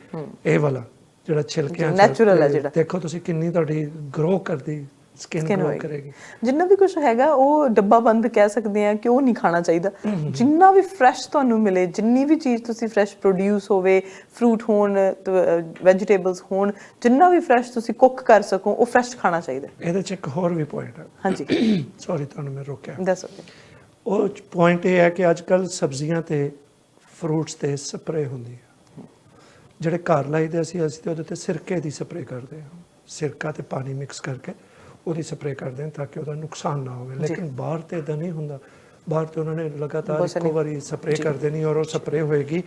ਇਹ ਵਾਲਾ ਜਿਹੜਾ ਛਿਲਕਿਆਂ 'ਚ Natural ਹੈ ਜਿਹੜਾ। ਦੇਖੋ ਤੁਸੀਂ ਕਿੰਨੀ ਤੁਹਾਡੀ ਗਰੋ ਕਰਦੀ ਸਕਿਨ ਗਰੋ। ਕਰੇਗੀ। ਜਿੰਨਾ ਵੀ ਕੁਝ ਹੈਗਾ ਉਹ ਡੱਬਾ ਬੰਦ ਕਹਿ ਸਕਦੇ ਆ ਕਿ ਉਹ ਨਹੀਂ ਖਾਣਾ ਚਾਹੀਦਾ। ਜਿੰਨਾ ਵੀ ਫਰੈਸ਼ ਤੁਹਾਨੂੰ ਮਿਲੇ ਜਿੰਨੀ ਵੀ ਚੀਜ਼ ਤੁਸੀਂ ਫਰੈਸ਼ ਪ੍ਰੋਡਿਊਸ ਹੋਵੇ ਫਰੂਟ ਹੋਣ ਵੈਜੀਟੇਬਲਸ ਹੋਣ ਜਿੰਨਾ ਵੀ ਫਰੈਸ਼ ਤੁਸੀਂ ਕੁੱਕ ਕਰ ਸਕੋ ਉਹ ਫਰੈਸ਼ ਖਾਣਾ ਚਾਹੀਦਾ। ਇਹਦੇ 'ਚ ਇੱਕ ਹੋਰ ਵੀ ਪੁਆਇੰਟ ਹੈ ਹਾਂਜੀ। ਸੌਰੀ ਤੁਹਾਨੂੰ ਮੈਂ ਰੋਕਿਆ। ਦੱਸੋ ਉਹ ਪੁਆਇੰਟ ਇਹ ਹੈ ਕਿ ਅੱਜ ਕੱਲ ਸਬਜ਼ੀਆਂ ਤੇ ਫਰੂਟਸ ਤੇ ਸਪਰੇ ਹੁੰਦੀ ਹੈ ਜਿਹੜੇ ਘਰ ਲਾਈਦੇ ਅਸੀਂ ਅਸੀਂ ਤੇ ਉਹਦੇ ਤੇ ਸਿਰਕੇ ਦੀ ਸਪਰੇ ਕਰਦੇ ਹਾਂ ਸਿਰਕਾ ਤੇ ਪਾਣੀ ਮਿਕਸ ਕਰਕੇ। ਉਹਦੀ ਸਪਰੇ ਕਰਦੇ ਤਾਂ ਕਿ ਉਹਦਾ ਨੁਕਸਾਨ ਨਾ ਹੋਵੇ। ਲੇਕਿਨ ਬਾਹਰ ਤੇ ਇਦਾਂ ਨਹੀਂ ਹੁੰਦਾ। ਬਾਹਰ ਤੇ ਉਹਨਾਂ ਨੇ ਲਗਾਤਾਰ ਇੱਕੋ ਵਾਰੀ ਸਪਰੇ ਜੀ। ਕਰ ਦੇਣੀ ਔਰ ਉਹ ਸਪਰੇ ਹੋਏਗੀ।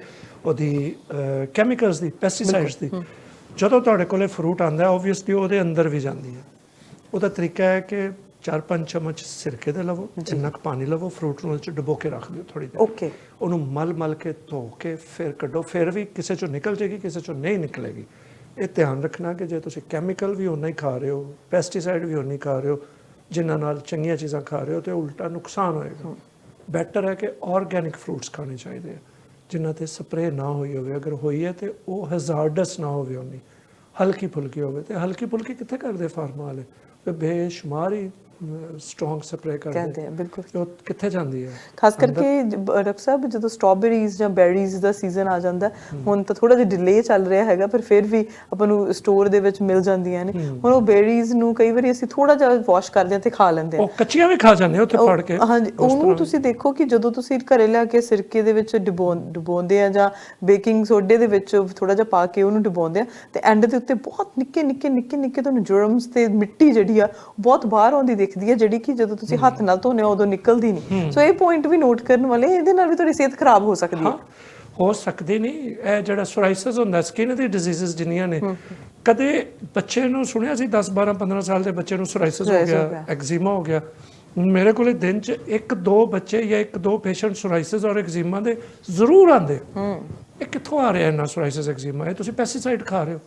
ਉਹਦੀ ਕੈਮੀਕਲਸ ਦੀ ਪੈਸਟੀਸਾਈਡਸ ਦੀ। ਜਦੋਂ ਤੁਹਾਡੇ ਕੋਲੇ ਫਰੂਟ ਆਂਦਾ ਆਬਵੀਅਸਲੀ ਉਹਦੇ ਅੰਦਰ ਵੀ ਜਾਂਦੀ ਹੈ। ਉਹਦਾ ਤਰੀਕਾ ਹੈ ਕਿ 4-5 ਚਮਚ ਸਿਰਕੇ ਦੇ ਲਵੋ ਇੰਨਾ ਕੁ ਪਾਣੀ ਲਵੋ ਫਰੂਟ ਨੂੰ ਉਹਦੇ ਚ ਡੁਬੋ ਕੇ ਰੱਖ ਦਿਓ ਥੋੜੀ ਦੇਰ। ਓਕੇ ਉਹਨੂੰ ਮਲ ਮਲ ਕੇ ਧੋ ਕੇ ਫਿਰ ਕੱਢੋ। ਫਿਰ ਵੀ ਕਿਸੇ ਚੋਂ ਨਿਕਲ ਜੇਗੀ ਕਿਸੇ ਚੋਂ ਨਹੀਂ ਨਿਕਲੇਗੀ। ਇਹ ਧਿਆਨ ਰੱਖਣਾ ਕਿ ਜੇ ਤੁਸੀਂ ਕੈਮੀਕਲ ਵੀ ਉਨਾ ਹੀ ਖਾ ਰਹੇ ਹੋ ਪੈਸਟੀਸਾਈਡ ਵੀ ਉਨਾ ਹੀ ਖਾ ਰਹੇ ਹੋ, ਜਿਨ੍ਹਾਂ ਨਾਲ ਚੰਗੀਆਂ ਚੀਜ਼ਾਂ ਖਾ ਰਹੇ ਹੋ ਤੇ ਉਲਟਾ ਨੁਕਸਾਨ ਹੋਏਗਾ। ਬੈਟਰ ਹੈ ਕਿ ਆਰਗੈਨਿਕ ਫਰੂਟਸ ਖਾਣੇ ਚਾਹੀਦੇ ਆ, ਜਿਨ੍ਹਾਂ ਤੇ ਸਪਰੇਅ ਨਾ ਹੋਈ ਹੋਵੇ। ਅਗਰ ਹੋਈ ਹੈ ਤੇ ਉਹ ਹਜ਼ਾਰਡਸ ਨਾ ਹੋਵੇ ਉਨੀ ਹਲਕੀ ਫੁਲਕੀ ਹੋਵੇ ਤੇ ਹਲਕੀ ਫੁਲਕੀ ਕਿੱਥੇ ਕਰਦੇ ਫਾਰਮਾ ਵਾਲੇ। ਬੇਸ਼ੁਮਾਰੀ ਸਟਰੋਂਗ ਸਪਰੇ ਕਰਦੇ ਕਹਿੰਦੇ ਆ ਬਿਲਕੁਲ। ਉਹ ਕਿੱਥੇ ਜਾਂਦੀ ਹੈ? ਖਾਸ ਕਰਕੇ ਡਾਕਟਰ ਸਾਹਿਬ ਜਦੋਂ ਸਟ੍ਰਾਬੇਰੀਜ਼ ਜਾਂ ਬੈਰੀਜ਼ ਦਾ ਸੀਜ਼ਨ ਆ ਜਾਂਦਾ ਹੁਣ ਤਾਂ ਥੋੜਾ ਜਿਹਾ ਡਿਲੇ ਚੱਲ ਰਿਹਾ ਹੈਗਾ ਪਰ ਫਿਰ ਵੀ ਆਪਾਂ ਨੂੰ ਸਟੋਰ ਦੇ ਵਿੱਚ ਮਿਲ ਜਾਂਦੀਆਂ ਨੇ। ਹੁਣ ਉਹ ਬੈਰੀਜ਼ ਨੂੰ ਕਈ ਵਾਰੀ ਅਸੀਂ ਥੋੜਾ ਜਿਹਾ ਵਾਸ਼ ਕਰਦੇ ਹਾਂ ਤੇ ਖਾ ਲੈਂਦੇ ਹਾਂ ਉਹ ਕੱਚੀਆਂ ਵੀ ਖਾ ਜਾਂਦੇ ਆ ਉੱਥੇ ਫੜ ਕੇ ਹਾਂਜੀ ਉਹਨੂੰ। ਤੁਸੀਂ ਦੇਖੋ ਕਿ ਜਦੋਂ ਤੁਸੀਂ ਘਰੇ ਲਿਆ ਕੇ ਸਿਰਕੇ ਦੇ ਵਿੱਚ ਡੁਬੋ ਡੁਬੋਂਦੇ ਆ ਜਾਂ ਬੇਕਿੰਗ ਸੋਡੇ ਦੇ ਵਿੱਚ ਥੋੜਾ ਜਿਹਾ ਪਾ ਕੇ ਉਹਨੂੰ ਡੁਬੋਂਦੇ ਆ ਤੇ ਐਂਡ ਦੇ ਉੱਤੇ ਬਹੁਤ ਨਿੱਕੇ ਨਿੱਕੇ ਨਿੱਕੇ ਨਿੱਕੇ ਤੁਹਾਨੂੰ ਜਰਮਸ ਤੇ ਮਿੱਟੀ ਜਿਹੜੀ ਆ ਬਹੁਤ ਬਾਹਰ ਆਉਂਦੀ ਦਿਖਦੀ ਹੈ ਜਿਹੜੀ ਕਿ ਜਦੋਂ ਤੁਸੀਂ ਹੱਥ ਨਾਲ ਧੋਨੇ ਉਦੋਂ ਨਿਕਲਦੀ ਨਹੀਂ। ਸੋ ਇਹ ਪੁਆਇੰਟ ਵੀ ਨੋਟ ਕਰਨ ਵਾਲੇ ਇਹਦੇ ਨਾਲ ਵੀ ਤੁਹਾਡੀ ਸਿਹਤ ਖਰਾਬ ਹੋ ਸਕਦੀ ਹੈ। ਹਾਂ ਸਕਦੀ ਨਹੀਂ ਇਹ ਜਿਹੜਾ ਸੋਰਾਇਸਿਸ ਹੁੰਦਾ ਸਕਿਨ ਦੀ ਡਿਜ਼ੀਜ਼ਸ ਜਿੰਨੀਆਂ ਨੇ ਕਦੇ ਬੱਚੇ ਨੂੰ ਸੁਣਿਆ ਸੀ 10 12 15 ਸਾਲ ਦੇ ਬੱਚੇ ਨੂੰ ਸੋਰਾਇਸਿਸ ਹੋ ਗਿਆ। ਐਗਜ਼ੀਮਾ ਹੋ ਗਿਆ। ਮੇਰੇ ਕੋਲੇ ਦਿਨ ਚ ਇੱਕ ਦੋ ਬੱਚੇ ਜਾਂ ਇੱਕ ਦੋ ਪੇਸ਼ੈਂਟ ਸੋਰਾਇਸਿਸ ਔਰ ਐਗਜ਼ੀਮਾ ਦੇ ਜ਼ਰੂਰ ਆਉਂਦੇ। ਇਹ ਕਿੱਥੋਂ ਆ ਰਿਹਾ ਇਹਨਾਂ ਸੋਰਾਇਸਿਸ ਐਗਜ਼ੀਮਾ ਇਹ ਤੁਸੀਂ ਪੈਸਟੀਸਾਈਡ ਖਾ ਰਹੇ ਹੋ।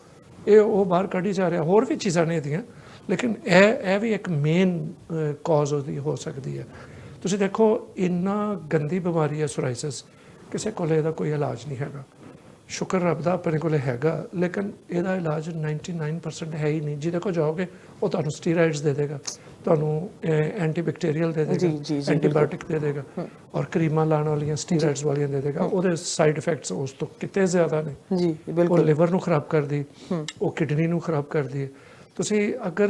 ਇਹ ਉਹ ਬਾਹਰ ਕੱਢੀ ਜਾ ਰਿਹਾ। ਹੋਰ ਵੀ ਚੀਜ਼ਾਂ ਨੇ ਇਹਦੀਆਂ। ਲੇਕਿਨ ਇਹ ਇਹ ਵੀ ਇੱਕ ਮੇਨ ਕਾਜ਼ ਉਹਦੀ ਹੋ ਸਕਦੀ ਹੈ। ਤੁਸੀਂ ਦੇਖੋ ਇੰਨਾ ਗੰਦੀ ਬਿਮਾਰੀ ਹੈ ਸੋਰਾਇਸਿਸ ਕਿਸੇ ਕੋਲੇ ਇਹਦਾ ਕੋਈ ਇਲਾਜ ਨਹੀਂ ਹੈਗਾ। ਸ਼ੁਕਰ ਰੱਬ ਦਾ ਆਪਣੇ ਕੋਲੇ ਹੈਗਾ ਲੇਕਿਨ ਇਹਦਾ ਇਲਾਜ 99% ਹੈ ਹੀ ਨਹੀਂ। ਜਿਹਦੇ ਕੋਲ ਜਾਓਗੇ ਉਹ ਤੁਹਾਨੂੰ ਸਟੀਰਾਇਡਸ ਦੇ ਦੇਗਾ ਤੁਹਾਨੂੰ ਐਂਟੀਬੈਕਟੀਰੀਅਲ ਦੇ ਦੇਗਾ। ਐਂਟੀਬਾਇਓਟਿਕ ਦੇ ਦੇਗਾ ਔਰ ਕਰੀਮਾਂ ਲਾਉਣ ਵਾਲੀਆਂ ਸਟੀਰਾਇਡਸ ਵਾਲੀਆਂ ਦੇ ਦੇਗਾ। ਉਹਦੇ ਸਾਈਡ ਇਫੈਕਟਸ ਉਸ ਤੋਂ ਕਿਤੇ ਜ਼ਿਆਦਾ ਨੇ। ਜੀ ਉਹ ਬਿਲਕੁਲ ਲਿਵਰ ਨੂੰ ਖਰਾਬ ਕਰਦੀ ਉਹ ਕਿਡਨੀ ਨੂੰ ਖਰਾਬ ਕਰਦੀ ਹੈ। ਤੁਸੀਂ ਅਗਰ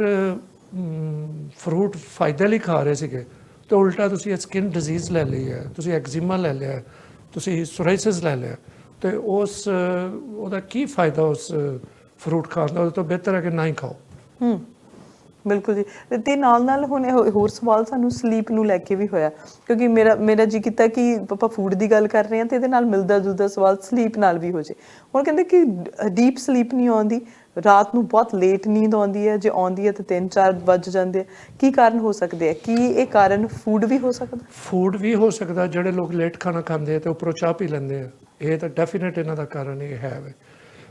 ਫਰੂਟ ਫਾਇਦੇ ਲਈ ਖਾ ਰਹੇ ਸੀਗੇ, ਤੇ ਉਲਟਾ ਤੁਸੀਂ ਸਕਿਨ ਡਿਜ਼ੀਜ਼ ਲੈ ਲਈ ਹੈ, ਤੁਸੀਂ ਐਗਜ਼ੀਮਾ ਲੈ ਲਿਆ, ਤੁਸੀਂ ਸੋਰਾਇਸਿਸ ਲੈ ਲਿਆ, ਤੇ ਉਸ, ਉਹਦਾ ਕੀ ਫਾਇਦਾ ਉਸ ਫਰੂਟ ਖਾਣ ਦਾ? ਉਹਦੇ ਤੋਂ ਬਿਹਤਰ ਹੈ ਕਿ ਨਾ ਹੀ ਖਾਓ। ਹੂੰ, ਬਿਲਕੁਲ ਜੀ। ਤੇ- ਨਾਲ ਨਾਲ ਹੁਣ ਹੋਰ ਸਵਾਲ ਸਾਨੂੰ ਸਲੀਪ ਨੂੰ ਲੈ ਕੇ ਵੀ ਹੋਇਆ, ਕਿਉਂਕਿ ਮੇਰਾ ਮੇਰਾ ਜੀ ਕੀਤਾ ਕਿ ਆਪਾਂ ਫੂਡ ਦੀ ਗੱਲ ਕਰ ਰਹੇ ਹਾਂ, ਤੇ ਇਹਦੇ ਨਾਲ ਮਿਲਦਾ ਜੁਲਦਾ ਸਵਾਲ ਸਲੀਪ ਨਾਲ ਵੀ ਹੋ ਜੇ ਹੁਣ ਕਹਿੰਦੇ ਕਿ ਡੀਪ ਸਲੀਪ ਨਹੀਂ ਆਉਂਦੀ ਰਾਤ ਨੂੰ ਬਹੁਤ ਲੇਟ ਨੀਂਦ ਆਉਂਦੀ ਹੈ ਜੇ ਆਉਂਦੀ ਹੈ ਤਾਂ 3-4 ਵੱਜ ਜਾਂਦੇ ਕੀ ਕਾਰਨ ਹੋ ਸਕਦੇ ਆ? ਕੀ ਇਹ ਕਾਰਨ ਫੂਡ ਵੀ ਹੋ ਸਕਦਾ? ਫੂਡ ਵੀ ਹੋ ਸਕਦਾ ਜਿਹੜੇ ਲੋਕ ਲੇਟ ਖਾਣਾ ਖਾਂਦੇ ਆ ਤੇ ਉੱਪਰੋਂ ਚਾਹ ਪੀ ਲੈਂਦੇ ਆ। ਇਹ ਤਾਂ ਡੈਫੀਨਿਟ ਇਹਨਾਂ ਦਾ ਕਾਰਨ ਇਹ ਹੈ ਵੇ।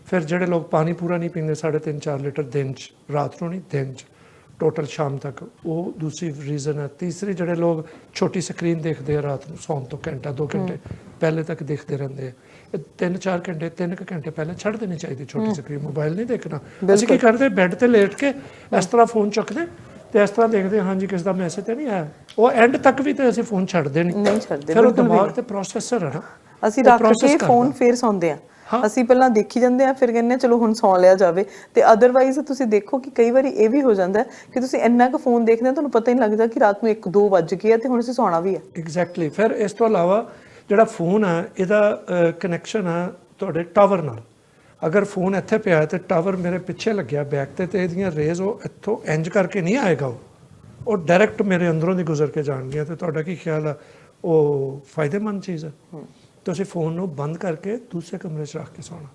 ਫਿਰ ਜਿਹੜੇ ਲੋਕ ਪਾਣੀ ਪੂਰਾ ਨਹੀਂ ਪੀਂਦੇ 3.5 4 ਲੀਟਰ ਦਿਨ ਚ ਰਾਤ ਨੂੰ ਨਹੀਂ ਦਿਨ ਚ ਟੋਟਲ ਸ਼ਾਮ ਤੱਕ। ਉਹ ਦੂਸਰੀ ਰੀਜ਼ਨ ਹੈ। ਤੀਸਰੀ ਜਿਹੜੇ ਲੋਕ ਛੋਟੀ ਸਕਰੀਨ ਦੇਖਦੇ ਆ ਰਾਤ ਨੂੰ ਸੌਣ ਤੋਂ ਘੰਟਾ 2 ਘੰਟੇ ਪਹਿਲੇ ਤੱਕ ਦੇਖਦੇ ਰਹਿੰਦੇ ਆ। ਇਹ ਤਿੰਨ ਚਾਰ ਘੰਟੇ ਤਿੰਨ ਕੁ ਘੰਟੇ ਪਹਿਲੇ ਛੱਡ ਦੇਣੀ ਚਾਹੀਦੀ ਛੋਟੀ ਸਕਰੀਨ ਮੋਬਾਈਲ ਨਹੀਂ ਦੇਖਣਾ। ਅਸੀਂ ਕੀ ਕਰਦੇ ਬੈੱਡ ਤੇ ਲੇਟ ਕੇ ਇਸ ਤਰ੍ਹਾਂ ਫੋਨ ਚੁੱਕਦੇ ਤੇ ਇਸ ਤਰ੍ਹਾਂ ਦੇਖਦੇ ਹਾਂ, ਹਾਂਜੀ ਕਿਸ ਦਾ ਮੈਸੇਜ ਤੇ ਨਹੀਂ ਆਇਆ। ਉਹ ਐਂਡ ਤੱਕ ਵੀ ਤੇ ਅਸੀਂ ਫੋਨ ਛੱਡਦੇ ਨਹੀਂ। ਨਹੀਂ ਛੱਡਦੇ ਫਿਰ ਉਹ ਦਿਮਾਗ ਤੇ ਪ੍ਰੋਸੈਸਰ ਹੈ ਨਾ। ਅਸੀਂ ਰੱਖ ਕੇ। ਫੋਨ ਫੇਰ ਸੌਂਦੇ ਆ। ਅਸੀਂ ਪਹਿਲਾਂ ਦੇਖੀ ਜਾਂਦੇ ਆ ਫਿਰ ਕਹਿੰਦੇ ਆ ਚਲੋ ਹੁਣ ਸੌਂ ਲਿਆ ਜਾਵੇ। ਤੇ ਅਦਰਵਾਈਜ਼ ਤੁਸੀਂ ਦੇਖੋ ਕਿ ਕਈ ਵਾਰੀ ਇਹ ਵੀ ਹੋ ਜਾਂਦਾ ਕਿ ਤੁਸੀਂ ਇੰਨਾ ਕੁ ਫੋਨ ਦੇਖਦੇ ਤੁਹਾਨੂੰ ਪਤਾ ਹੀ ਨਹੀਂ ਲੱਗਦਾ ਕਿ ਰਾਤ ਨੂੰ 1 2 ਵੱਜ ਗਏ ਆ ਤੇ ਹੁਣ ਅਸੀਂ ਸੌਣਾ ਵੀ ਆ। ਐਗਜ਼ੈਕਟਲੀ ਫਿਰ ਇਸ ਤੋਂ ਇਲਾਵਾ ਜਿਹੜਾ ਫੋਨ ਹੈ ਇਹਦਾ ਕਨੈਕਸ਼ਨ ਹੈ ਤੁਹਾਡੇ ਟਾਵਰ ਨਾਲ। ਅਗਰ ਫੋਨ ਇੱਥੇ ਪਿਆ ਤੇ ਟਾਵਰ ਮੇਰੇ ਪਿੱਛੇ ਲੱਗਿਆ ਬੈਕ ਤੇ ਤੇ ਇਹਦੀਆਂ ਰੇਜ਼ ਉਹ ਇੱਥੋਂ ਇੰਜ ਕਰਕੇ ਨਹੀਂ ਆਏਗਾ ਉਹ। ਉਹ ਡਾਇਰੈਕਟ ਮੇਰੇ ਅੰਦਰੋਂ ਦੀ ਗੁਜ਼ਰ ਕੇ ਜਾਣਗੀਆਂ ਤੇ ਤੁਹਾਡਾ ਕੀ ਖਿਆਲ ਹੈ ਉਹ ਫਾਇਦੇਮੰਦ ਚੀਜ਼ ਹੈ। ਤੁਸੀਂ ਫੋਨ ਨੂੰ ਬੰਦ ਕਰਕੇ ਦੂਸਰੇ ਕਮਰੇ 'ਚ ਰੱਖ ਕੇ ਸੌਣਾ।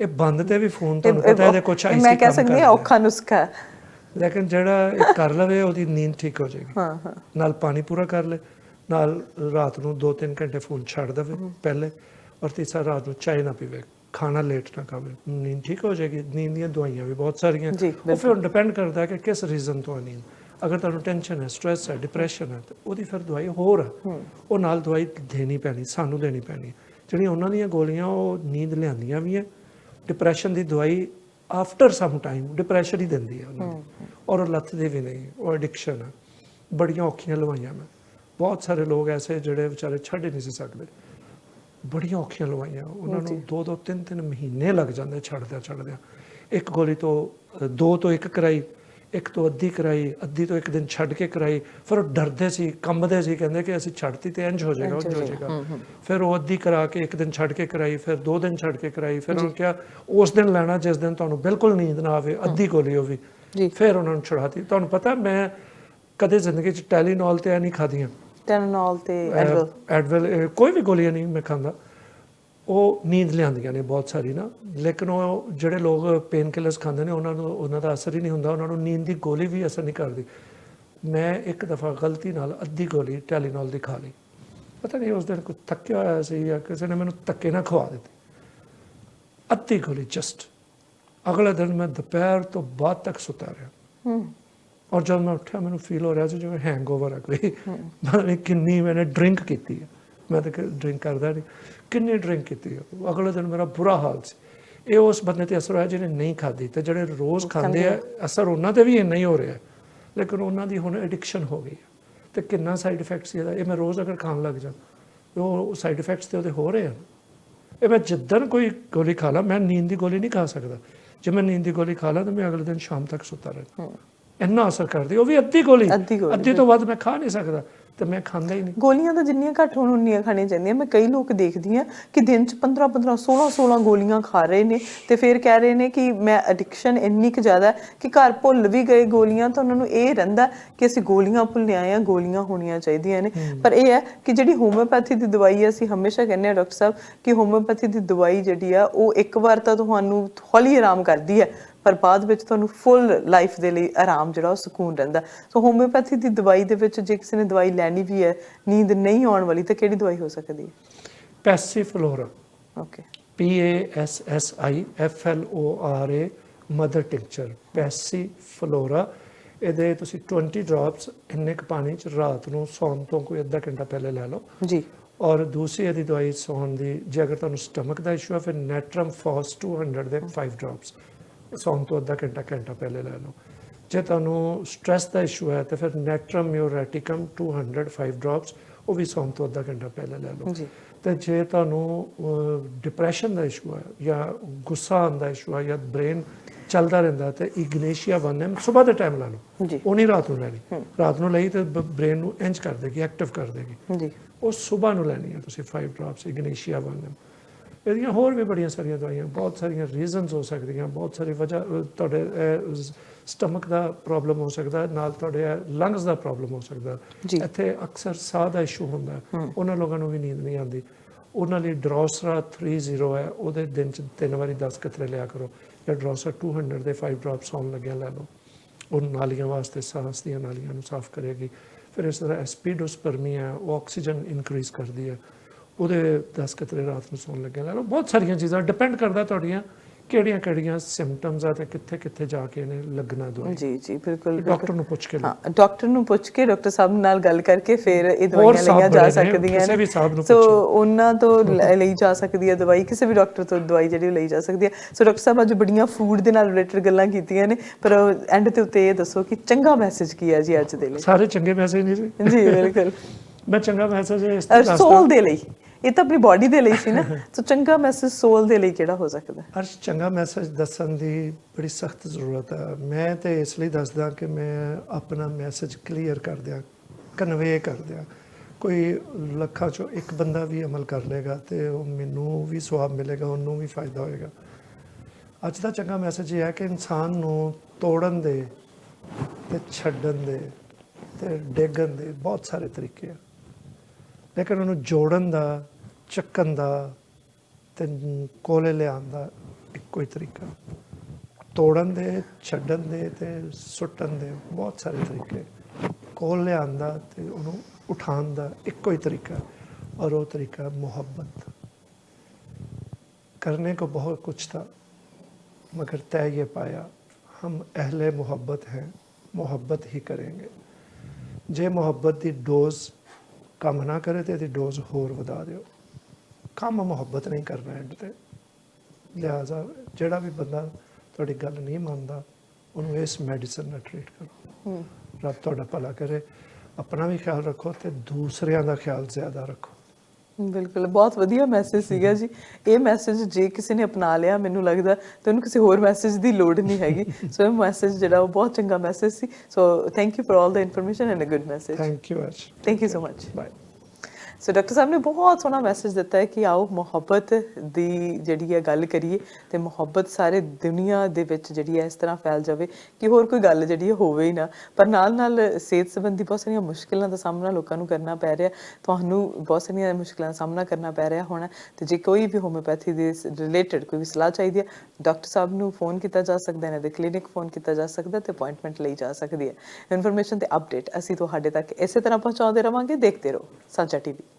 ਇਹ ਬੰਦ ਤੇ ਵੀ ਫੋਨ ਤੁਹਾਨੂੰ ਪਤਾ ਇਹਦੇ ਕੁਝ ਆਈਸੀ ਮੈਂ ਕਹਿ ਸਕਦੀ ਹਾਂ। ਔਖਾ ਨੁਸਖਾ। ਲੇਕਿਨ ਜਿਹੜਾ ਇਹ ਕਰ ਲਵੇ ਉਹਦੀ ਨੀਂਦ ਠੀਕ ਹੋ ਜਾਏਗੀ। ਹਾਂ ਹਾਂ। ਨਾਲ ਪਾਣੀ ਪੂਰਾ ਕਰ ਲੈ ਨਾਲ ਰਾਤ ਨੂੰ 2-3 ਘੰਟੇ ਫੋਨ ਛੱਡ ਦੇਵੇ ਪਹਿਲੇ ਔਰ ਤੀਸਰਾ ਰਾਤ ਨੂੰ ਚਾਹ ਨਾ ਪੀਵੇ ਖਾਣਾ ਲੇਟ ਨਾ ਖਾਵੇ। ਨੀਂਦ ਠੀਕ ਹੋ ਜਾਏਗੀ ਨੀਂਦ ਦੀਆਂ ਦਵਾਈਆਂ ਵੀ ਬਹੁਤ ਸਾਰੀਆਂ। ਉਹ ਫਿਰ ਡਿਪੈਂਡ ਕਰਦਾ ਕਿ ਕਿਸ ਰੀਜ਼ਨ ਤੋਂ ਆ ਨੀਂਦ। ਅਗਰ ਤੁਹਾਨੂੰ ਟੈਨਸ਼ਨ ਹੈ ਸਟ੍ਰੈਸ ਹੈ ਡਿਪਰੈਸ਼ਨ ਹੈ ਤੇ ਉਹਦੀ ਫਿਰ ਦਵਾਈ ਹੋਰ ਹੈ। ਉਹ ਨਾਲ ਦਵਾਈ ਦੇਣੀ ਪੈਣੀ ਸਾਨੂੰ ਦੇਣੀ ਪੈਣੀ। ਜਿਹੜੀਆਂ ਉਹਨਾਂ ਦੀਆਂ ਗੋਲੀਆਂ ਉਹ ਨੀਂਦ ਲਿਆਂਦੀਆਂ ਵੀ ਹੈ। ਡਿਪਰੈਸ਼ਨ ਦੀ ਦਵਾਈ ਆਫਟਰ ਸਮ ਟਾਈਮ ਡਿਪਰੈਸ਼ਨ ਹੀ ਦਿੰਦੀ ਹੈ ਉਹਨਾਂ। ਨੂੰ ਔਰ ਲੱਥਦੇ ਵੀ ਨਹੀਂ ਉਹ ਐਡਿਕਸ਼ਨ ਹੈ। ਬੜੀਆਂ ਔਖੀਆਂ ਲਵਾਈਆਂ ਮੈਂ। ਬਹੁਤ ਸਾਰੇ ਲੋਕ ਐਸੇ ਜਿਹੜੇ ਵਿਚਾਰੇ ਛੱਡ ਹੀ ਨਹੀਂ ਸੀ ਸਕਦੇ ਬੜੀਆਂ ਔਖੀਆਂ ਲਵਾਈਆਂ ਉਹਨਾਂ ਨੂੰ ਦੋ ਦੋ ਤਿੰਨ ਤਿੰਨ ਮਹੀਨੇ ਲੱਗ ਜਾਂਦੇ ਛੱਡਦਿਆਂ ਛੱਡਦਿਆਂ ਇੱਕ ਗੋਲੀ ਤੋਂ ਅ, ਦੋ ਤੋਂ ਇੱਕ ਕਰਾਈ ਇੱਕ ਤੋਂ ਅੱਧੀ ਕਰਾਈ ਅੱਧੀ ਤੋਂ ਇੱਕ ਦਿਨ ਛੱਡ ਕੇ ਕਰਾਈ ਫਿਰ ਉਹ ਡਰਦੇ ਸੀ ਕੰਬਦੇ ਸੀ ਕਹਿੰਦੇ ਕਿ ਅਸੀਂ ਛੱਡਤੀ ਤੇ ਇੰਜ ਹੋ ਜਾਏਗਾ ਇੰਜ ਹੋ ਜਾਏਗਾ ਫਿਰ ਉਹ ਅੱਧੀ ਕਰਾ ਕੇ ਇੱਕ ਦਿਨ ਛੱਡ ਕੇ ਕਰਾਈ ਫਿਰ ਦੋ ਦਿਨ ਛੱਡ ਕੇ ਕਰਾਈ ਫਿਰ ਉਹਨਾਂ ਕਿਹਾ ਉਸ ਦਿਨ ਲੈਣਾ ਜਿਸ ਦਿਨ ਤੁਹਾਨੂੰ ਬਿਲਕੁਲ ਨੀਂਦ ਨਾ ਆਵੇ ਅੱਧੀ ਗੋਲੀ ਉਹ ਵੀ ਜੀ। ਫਿਰ ਉਹਨਾਂ ਨੂੰ ਛੁਡਾਤੀ ਤੁਹਾਨੂੰ ਪਤਾ ਮੈਂ ਕਦੇ ਜ਼ਿੰਦਗੀ 'ਚ ਟੈਲੀਨੋਲ ਤੇ ਇਹ ਨਹੀਂ ਖਾਧੀਆਂ ਟੈਨੋਲ ਤੇ ਐਡਵਲ ਐਡਵਲ ਕੋਈ ਵੀ ਗੋਲੀਆਂ ਨਹੀਂ ਮੈਂ ਖਾਂਦਾ। ਉਹ ਨੀਂਦ ਲਿਆਂਦੀਆਂ ਨੇ ਬਹੁਤ ਸਾਰੀ ਨਾ। ਲੇਕਿਨ ਉਹ ਜਿਹੜੇ ਲੋਕ ਪੇਨ ਕਿਲਰਸ ਖਾਂਦੇ ਨੇ ਉਹਨਾਂ ਨੂੰ ਉਹਨਾਂ ਦਾ ਅਸਰ ਹੀ ਨਹੀਂ ਹੁੰਦਾ। ਉਹਨਾਂ ਨੂੰ ਨੀਂਦ ਦੀ ਗੋਲੀ ਵੀ ਅਸਰ ਨਹੀਂ ਕਰਦੀ। ਮੈਂ ਇੱਕ ਦਫਾ ਗਲਤੀ ਨਾਲ ਅੱਧੀ ਗੋਲੀ ਟੈਲੀਨੋਲ ਦੀ ਖਾ ਲਈ। ਪਤਾ ਨਹੀਂ ਉਸ ਦਿਨ ਕੋਈ ਥੱਕਿਆ ਹੋਇਆ ਸੀ ਜਾਂ ਕਿਸੇ ਨੇ ਮੈਨੂੰ ਧੱਕੇ ਨਾਲ ਖਵਾ ਦਿੱਤੀ। ਅੱਧੀ ਗੋਲੀ ਜਸਟ ਅਗਲੇ ਦਿਨ ਮੈਂ ਦੁਪਹਿਰ ਤੋਂ ਬਾਅਦ ਤੱਕ ਸੁੱਤਾ ਰਿਹਾ। ਹੂੰ। ਔਰ ਜਦ ਮੈਂ ਉੱਠਿਆ ਮੈਨੂੰ ਫੀਲ ਹੋ ਰਿਹਾ ਸੀ ਜਿਵੇਂ ਹੈਂਗਓਵਰ ਆ ਕੋਈ। ਨਹੀਂ ਕਿੰਨੀ ਮੈंने ਡਰਿੰਕ ਕੀਤੀ ਹੈ ਮੈਂ ਤਾਂ ਡਰਿੰਕ ਕਰਦਾ ਨਹੀਂ ਕਿੰਨੀ ਡਰਿੰਕ ਕੀਤੀ ਹੈ ਅਗਲੇ ਦਿਨ ਮੇਰਾ ਬੁਰਾ ਹਾਲ ਸੀ। ਇਹ ਉਸ ਬੰਦੇ ਤੇ ਅਸਰ ਹੋਇਆ ਜਿਹਨੇ ਨਹੀਂ ਖਾਧੀ ਤੇ ਜਿਹੜੇ ਰੋਜ਼ ਖਾਂਦੇ ਆ ਅਸਰ ਉਹਨਾਂ ਤੇ ਵੀ ਇੰਨਾ ਹੀ ਹੋ ਰਿਹਾ। ਲੇਕਿਨ ਉਹਨਾਂ ਦੀ ਹੁਣ ਐਡਿਕਸ਼ਨ ਹੋ ਗਈ ਹੈ ਤੇ ਕਿੰਨਾ ਸਾਈਡ ਇਫੈਕਟਸ ਇਹਦਾ? ਇਹ ਮੈਂ ਰੋਜ਼ ਅਗਰ ਖਾਣ ਲੱਗ ਜਾ ਉਹ ਸਾਈਡ ਇਫੈਕਟਸ ਤੇ ਉਹਦੇ ਹੋ ਰਹੇ ਹਨ ਇਹ ਮੈਂ ਜਿੱਦਣ ਕੋਈ ਗੋਲੀ ਖਾ ਲਾ ਮੈਂ ਨੀਂਦ ਦੀ ਗੋਲੀ ਨਹੀਂ ਖਾ ਸਕਦਾ। ਜੇ ਮੈਂ ਨੀਂਦ ਦੀ ਗੋਲੀ ਖਾ ਲਾ ਤਾਂ ਮੈਂ ਅਗਲੇ ਦਿਨ ਸ਼ਾਮ ਤੱਕ ਸੁੱਤਾ ਰਹਿੰਦਾ ਇੰਨਾ ਅਸਰ ਕਰਦੀ। ਉਹ ਵੀ ਅੱਧੀ ਗੋਲੀ। ਅੱਧੀ ਗੋਲੀ, ਅੱਧੀ ਤੋਂ ਵੱਧ ਮੈਂ ਖਾ ਨਹੀਂ ਸਕਦਾ ਤੇ ਮੈਂ ਖਾਂਦਾ ਹੀ ਨਹੀਂ। ਗੋਲੀਆਂ ਤਾਂ ਜਿੰਨੀਆਂ ਘੱਟ ਹੋਣ ਉਨੀਆਂ ਖਾਣੀਆਂ ਚਾਹੀਦੀਆਂ। ਮੈਂ ਕਈ ਲੋਕ ਦੇਖਦੀ ਆ ਕਿ ਦਿਨ ਚ 15 15 16 16 ਗੋਲੀਆਂ ਖਾ ਰਹੇ ਨੇ ਤੇ ਫਿਰ ਕਹਿ ਰਹੇ ਨੇ ਕਿ ਮੈਂ ਐਡਿਕਸ਼ਨ ਇੰਨੀ ਕੁ ਜ਼ਿਆਦਾ ਕਿ ਘਰ ਭੁੱਲ ਵੀ ਗਏ ਗੋਲੀਆਂ ਤਾਂ ਉਹਨਾਂ ਨੂੰ ਇਹ ਰਹਿੰਦਾ ਕਿ ਅਸੀਂ ਗੋਲੀਆਂ ਭੁੱਲਿਆ ਆ ਗੋਲੀਆਂ ਹੋਣੀਆਂ ਚਾਹੀਦੀਆਂ ਨੇ। ਪਰ ਇਹ ਹੈ ਕਿ ਜਿਹੜੀ ਹੋਮਿਓਪੈਥੀ ਦੀ ਦਵਾਈ ਹੈ ਅਸੀਂ ਹਮੇਸ਼ਾ ਕਹਿੰਦੇ ਆ ਡਾਕਟਰ ਸਾਹਿਬ ਕਿ ਹੋਮਿਓਪੈਥੀ ਦੀ ਦਵਾਈ ਜਿਹੜੀ ਆ ਉਹ ਇੱਕ ਵਾਰ ਤਾਂ ਤੁਹਾਨੂੰ ਹੌਲੀ ਆਰਾਮ ਕਰਦੀ ਹੈ। ਪਰ ਬਾਅਦ ਵਿੱਚ ਤੁਹਾਨੂੰ ਫੁੱਲ ਲਾਈਫ ਦੇ ਲਈ ਆਰਾਮ ਜਿਹੜਾ ਉਹ ਸਕੂਨ ਰਹਿੰਦਾ। ਸੋ ਹੋਮਿਓਪੈਥੀ ਦੀ ਦਵਾਈ ਦੇ ਵਿੱਚ ਜੇ ਕਿਸੇ ਨੇ ਦਵਾਈ ਲੈਣੀ ਵੀ ਹੈ ਨੀਂਦ ਨਹੀਂ ਆਉਣ ਵਾਲੀ ਤਾਂ ਕਿਹੜੀ ਦਵਾਈ ਹੋ ਸਕਦੀ ਹੈ? Passiflora okay P A S S I F L O R A mother tincture passiflora ਇਹਦੇ ਤੁਸੀਂ 20 ਡ੍ਰੌਪਸ ਇੰਨੇ ਕੁ ਪਾਣੀ ਚ ਰਾਤ ਨੂੰ ਸੌਣ ਤੋਂ ਕੋਈ ਅੱਧਾ ਘੰਟਾ ਪਹਿਲੇ ਲੈ ਲਓ। ਜੀ। ਔਰ ਦੂਸਰੀ ਇਹਦੀ ਦਵਾਈ ਸੌਣ ਦੀ ਜੇ ਅਗਰ ਤੁਹਾਨੂੰ ਸਟਮਕ ਦਾ ਇਸ਼ੂ ਹੈ ਫਿਰ ਨੈਟਰਮ ਫਾਸ 200 ਦੇ 5 ਡ੍ਰੌਪਸ ਸੌਣ ਤੋਂ ਅੱਧਾ ਘੰਟਾ ਘੰਟਾ ਪਹਿਲੇ ਲੈ ਲਓ। ਜੇ ਤੁਹਾਨੂੰ ਸਟ੍ਰੈਸ ਦਾ ਇਸ਼ੂ ਹੈ ਤਾਂ ਫਿਰ ਨੈਟਰਮ ਮਿਊਰੈਟਿਕਮ 205 ਡ੍ਰੌਪਸ ਉਹ ਵੀ ਸੌਣ ਤੋਂ ਅੱਧਾ ਘੰਟਾ ਪਹਿਲੇ ਲੈ ਲਓ। ਜੀ। ਤੇ ਜੇ ਤੁਹਾਨੂੰ ਡਿਪਰੈਸ਼ਨ ਦਾ ਇਸ਼ੂ ਹੈ ਜਾਂ ਗੁੱਸਾ ਆਉਂਦਾ ਇਸ਼ੂ ਹੈ ਜਾਂ ਬ੍ਰੇਨ ਚੱਲਦਾ ਰਹਿੰਦਾ ਤੇ ਇਗਨੇਸ਼ੀਆ ਵਨ ਸਵੇਰ ਦੇ ਟਾਈਮ ਲਾ ਲਓ। ਜੀ। ਉਹ ਨਹੀਂ ਰਾਤ ਨੂੰ ਲੈਣੀ। ਰਾਤ ਨੂੰ ਲਈ ਤੇ ਬ੍ਰੇਨ ਨੂੰ ਇੰਜ ਕਰ ਦੇਗੀ ਐਕਟਿਵ ਕਰ ਦੇਗੀ। ਜੀ। ਉਹ ਸਵੇਰ ਨੂੰ ਲੈਣੀ ਹੈ ਤੁਸੀਂ 5 ਡ੍ਰੌਪਸ ਇਗਨੇਸ਼ੀਆ ਵਨ ਇਹਦੀਆਂ ਹੋਰ ਵੀ ਬੜੀਆਂ ਸਾਰੀਆਂ ਦਵਾਈਆਂ ਬਹੁਤ ਸਾਰੀਆਂ ਰੀਜ਼ਨਸ ਹੋ ਸਕਦੀਆਂ ਬਹੁਤ ਸਾਰੀ ਵਜ੍ਹਾ ਤੁਹਾਡੇ ਸਟਮਕ ਦਾ ਪ੍ਰੋਬਲਮ ਹੋ ਸਕਦਾ ਨਾਲ ਤੁਹਾਡੇ ਲੰਗਸ ਦਾ ਪ੍ਰੋਬਲਮ ਹੋ ਸਕਦਾ। ਇੱਥੇ ਅਕਸਰ ਸਾਹ ਦਾ ਇਸ਼ੂ ਹੁੰਦਾ। ਉਹਨਾਂ ਲੋਕਾਂ ਨੂੰ ਵੀ ਨੀਂਦ ਨਹੀਂ ਆਉਂਦੀ। ਉਹਨਾਂ ਲਈ ਡਰੋਸਰਾ 30 ਹੈ ਉਹਦੇ ਦਿਨ ਚ ਤਿੰਨ ਵਾਰੀ 10 ਕਤਰੇ ਲਿਆ ਕਰੋ ਜਾਂ ਡਰੋਸਰਾ 200 ਦੇ 5 ਡ੍ਰੌਪਸ ਆਉਣ ਲੱਗਿਆ ਲੈ ਲਓ। ਉਹ ਨਾਲੀਆਂ ਵਾਸਤੇ ਸਾਹ ਦੀਆਂ ਨਾਲੀਆਂ ਨੂੰ ਸਾਫ਼ ਕਰੇਗੀ। ਫਿਰ ਇਸ ਤਰ੍ਹਾਂ ਐਸਪੀਡੋਸਪਰਮੀ ਹੈ ਉਹ ਆਕਸੀਜਨ ਇਨਕਰੀਜ਼ ਕਰਦੀ ਹੈ। ਉਹਦੇ 10 ਕਤਰੇ ਰਾਤ ਨੂੰ ਸੌਣ ਲੱਗਿਆ। ਲੈ ਲਓ ਬਹੁਤ ਸਾਰੀਆਂ ਚੀਜ਼ਾਂ ਡਿਪੈਂਡ ਕਰਦਾ ਤੁਹਾਡੀਆਂ ਕਿਹੜੀਆਂ ਕਿਹੜੀਆਂ ਸਿੰਪਟਮਸ ਆ ਤੇ ਕਿੱਥੇ ਕਿੱਥੇ ਜਾ ਕੇ ਇਹਨੇ ਲੱਗਣਾ ਦਵਾਈ ਜੀ ਜੀ ਬਿਲਕੁਲ ਡਾਕਟਰ ਨੂੰ ਪੁੱਛ ਕੇ। ਹਾਂ ਡਾਕਟਰ ਨੂੰ ਪੁੱਛ ਕੇ ਡਾਕਟਰ ਸਾਹਿਬ ਨਾਲ ਗੱਲ ਕਰਕੇ ਫਿਰ ਇਹ ਦਵਾਈਆਂ ਲਈਆਂ ਜਾ ਸਕਦੀਆਂ ਕਿਸੇ ਵੀ ਸਾਹਿਬ ਨੂੰ ਸੋ। ਉਹਨਾਂ ਤੋਂ ਲਈ ਜਾ ਸਕਦੀ ਹੈ ਦਵਾਈ ਕਿਸੇ ਵੀ ਡਾਕਟਰ ਤੋਂ ਦਵਾਈ ਜਿਹੜੀ ਲਈ ਜਾ ਸਕਦੀ ਹੈ। ਸੋ ਡਾਕਟਰ ਸਾਹਿਬ ਅੱਜ ਬੜੀਆਂ ਫੂਡ ਦੇ ਨਾਲ ਰਿਲੇਟਡ ਗੱਲਾਂ ਕੀਤੀਆਂ ਨੇ ਪਰ ਐਂਡ ਤੇ ਉੱਤੇ ਇਹ ਦੱਸੋ ਕਿ ਚੰਗਾ ਮੈਸੇਜ ਕੀ ਹੈ ਜੀ ਅੱਜ ਦੇ ਲਈ? ਸਾਰੇ ਚੰਗੇ ਮੈਸੇਜ ਨਹੀਂ ਜੀ। ਬਿਲਕੁਲ। ਮੈਂ ਚੰਗਾ ਮੈਸੇਜ ਇਸ ਤਰ੍ਹਾਂ ਦੱਸਦਾ। ਸੋਲ ਦੇ ਲਈ। ਇਹ ਤਾਂ ਆਪਣੀ ਬਾਡੀ ਦੇ ਲਈ ਸੀ ਨਾ। ਸੋ ਚੰਗਾ ਮੈਸੇਜ ਸੋਲ ਦੇ ਲਈ ਕਿਹੜਾ ਹੋ ਸਕਦਾ? ਅਰਸ਼ ਚੰਗਾ ਮੈਸੇਜ ਦੱਸਣ ਦੀ ਬੜੀ ਸਖਤ ਜ਼ਰੂਰਤ ਹੈ ਮੈਂ ਤੇ ਇਸ ਲਈ ਦੱਸਦਾ ਕਿ ਮੈਂ ਆਪਣਾ ਮੈਸੇਜ ਕਲੀਅਰ ਕਰ ਦਿਆਂ ਕਨਵੇ ਕਰ ਦਿਆਂ। ਕੋਈ ਲੱਖਾਂ ਚੋਂ ਇੱਕ ਬੰਦਾ ਵੀ ਅਮਲ ਕਰ ਲੇਗਾ ਤੇ ਉਹ ਮੈਨੂੰ ਵੀ ਸਵਾਬ ਮਿਲੇਗਾ ਉਹਨੂੰ ਵੀ ਫਾਇਦਾ ਹੋਏਗਾ। ਅੱਜ ਦਾ ਚੰਗਾ ਮੈਸੇਜ ਇਹ ਹੈ ਕਿ ਇਨਸਾਨ ਨੂੰ ਤੋੜਨ ਦੇ ਤੇ ਛੱਡਣ ਦੇ ਤੇ ਡੇਗਣ ਦੇ ਬਹੁਤ ਸਾਰੇ ਤਰੀਕੇ ਆ। ਲੇਕਿਨ ਉਹਨੂੰ ਜੋੜਨ ਦਾ ਚੱਕਣ ਦਾ ਤੇ ਕੋਲੇ ਲਿਆਉਣ ਦਾ ਇੱਕੋ ਹੀ ਤਰੀਕਾ ਤੋੜਨ ਦੇ ਛੱਡਣ ਦੇ ਤੇ ਸੁੱਟਣ ਦੇ ਬਹੁਤ ਸਾਰੇ ਤਰੀਕੇ ਕੋਲ ਲਿਆਉਣ ਦਾ ਤੇ ਉਹਨੂੰ ਉਠਾਉਣ ਦਾ ਇੱਕੋ ਹੀ ਤਰੀਕਾ ਔਰ ਉਹ ਤਰੀਕਾ ਮੁਹੱਬਤ करने को बहुत कुछ था मगर तय ये पाया हम अहले मोहब्बत हैं मोहब्बत ही करेंगे ਜੇ ਮੁਹੱਬਤ ਦੀ ਡੋਜ਼ ਕੰਮ ਨਾ ਕਰੇ ਤੇ ਇਹਦੀ ਡੋਜ਼ ਹੋਰ ਵਧਾ ਦਿਓ। ਕੰਮ ਮੁਹੱਬਤ ਨਹੀਂ ਕਰਨਾ ਐਂਡ ਤੇ। ਲਿਹਾਜ਼ਾ ਜਿਹੜਾ ਵੀ ਬੰਦਾ ਤੁਹਾਡੀ ਗੱਲ ਨਹੀਂ ਮੰਨਦਾ ਉਹਨੂੰ ਇਸ ਮੈਡੀਸਨ ਨਾਲ ਟ੍ਰੀਟ ਕਰੋ। ਰੱਬ ਤੁਹਾਡਾ ਭਲਾ ਕਰੇ। ਆਪਣਾ ਵੀ ਖਿਆਲ ਰੱਖੋ ਤੇ ਦੂਸਰਿਆਂ ਦਾ ਖਿਆਲ ਜ਼ਿਆਦਾ ਰੱਖੋ। ਬਿਲਕੁਲ ਬਹੁਤ ਵਧੀਆ ਮੈਸੇਜ ਸੀਗਾ ਜੀ। ਇਹ ਮੈਸੇਜ ਜੇ ਕਿਸੇ ਨੇ ਅਪਣਾ ਲਿਆ ਮੈਨੂੰ ਲੱਗਦਾ ਤੇ ਉਹਨੂੰ ਕਿਸੇ ਹੋਰ ਮੈਸੇਜ ਦੀ ਲੋੜ ਨਹੀਂ ਹੈਗੀ। ਸੋ ਇਹ ਮੈਸੇਜ ਜਿਹੜਾ ਉਹ ਬਹੁਤ ਚੰਗਾ message C. So thank you for all the information and a good message thank you Arsh thank you so much bye so doctor ਸਾਹਿਬ ਨੇ ਬਹੁਤ ਸੋਹਣਾ ਮੈਸੇਜ ਦਿੱਤਾ ਹੈ ਕਿ ਆਓ ਮੁਹੱਬਤ ਦੀ ਜਿਹੜੀ ਹੈ ਗੱਲ ਕਰੀਏ ਤੇ ਮੁਹੱਬਤ ਸਾਰੇ ਦੁਨੀਆ ਦੇ ਵਿੱਚ ਜਿਹੜੀ ਹੈ ਇਸ ਤਰ੍ਹਾਂ ਫੈਲ ਜਾਵੇ ਕਿ ਹੋਰ ਕੋਈ ਗੱਲ ਜਿਹੜੀ ਹੈ ਹੋਵੇ ਹੀ ਨਾ ਪਰ ਨਾਲ ਨਾਲ ਸਿਹਤ ਸੰਬੰਧੀ ਬਹੁਤ ਸਾਰੀਆਂ ਮੁਸ਼ਕਿਲਾਂ ਦਾ ਸਾਹਮਣਾ ਲੋਕਾਂ ਨੂੰ ਕਰਨਾ ਪੈ ਰਿਹਾ ਤੁਹਾਨੂੰ ਬਹੁਤ ਸਾਰੀਆਂ ਮੁਸ਼ਕਿਲਾਂ ਦਾ ਸਾਹਮਣਾ ਕਰਨਾ ਪੈ ਰਿਹਾ ਹੋਣਾ ਤੇ ਜੇ ਕੋਈ ਵੀ ਹੋਮਿਓਪੈਥੀ ਦੇ ਰਿਲੇਟਡ ਕੋਈ ਵੀ ਸਲਾਹ ਚਾਹੀਦੀ ਹੈ ਡਾਕਟਰ ਸਾਹਿਬ ਨੂੰ ਫੋਨ ਕੀਤਾ ਜਾ ਸਕਦਾ ਹੈ ਇਹਨਾਂ ਦੇ ਕਲੀਨਿਕ ਫੋਨ ਕੀਤਾ ਜਾ ਸਕਦਾ ਤੇ ਅਪਾਇੰਟਮੈਂਟ ਲਈ ਜਾ ਸਕਦੀ ਹੈ ਇਨਫੋਰਮੇਸ਼ਨ ਤੇ ਅਪਡੇਟ ਅਸੀਂ ਤੁਹਾਡੇ ਤੱਕ ਇਸੇ ਤਰ੍ਹਾਂ ਪਹੁੰਚਾਉਂਦੇ ਰਵਾਂਗੇ ਦੇਖਦੇ ਰਹੋ ਸਾਂਝਾ ਟੀਵੀ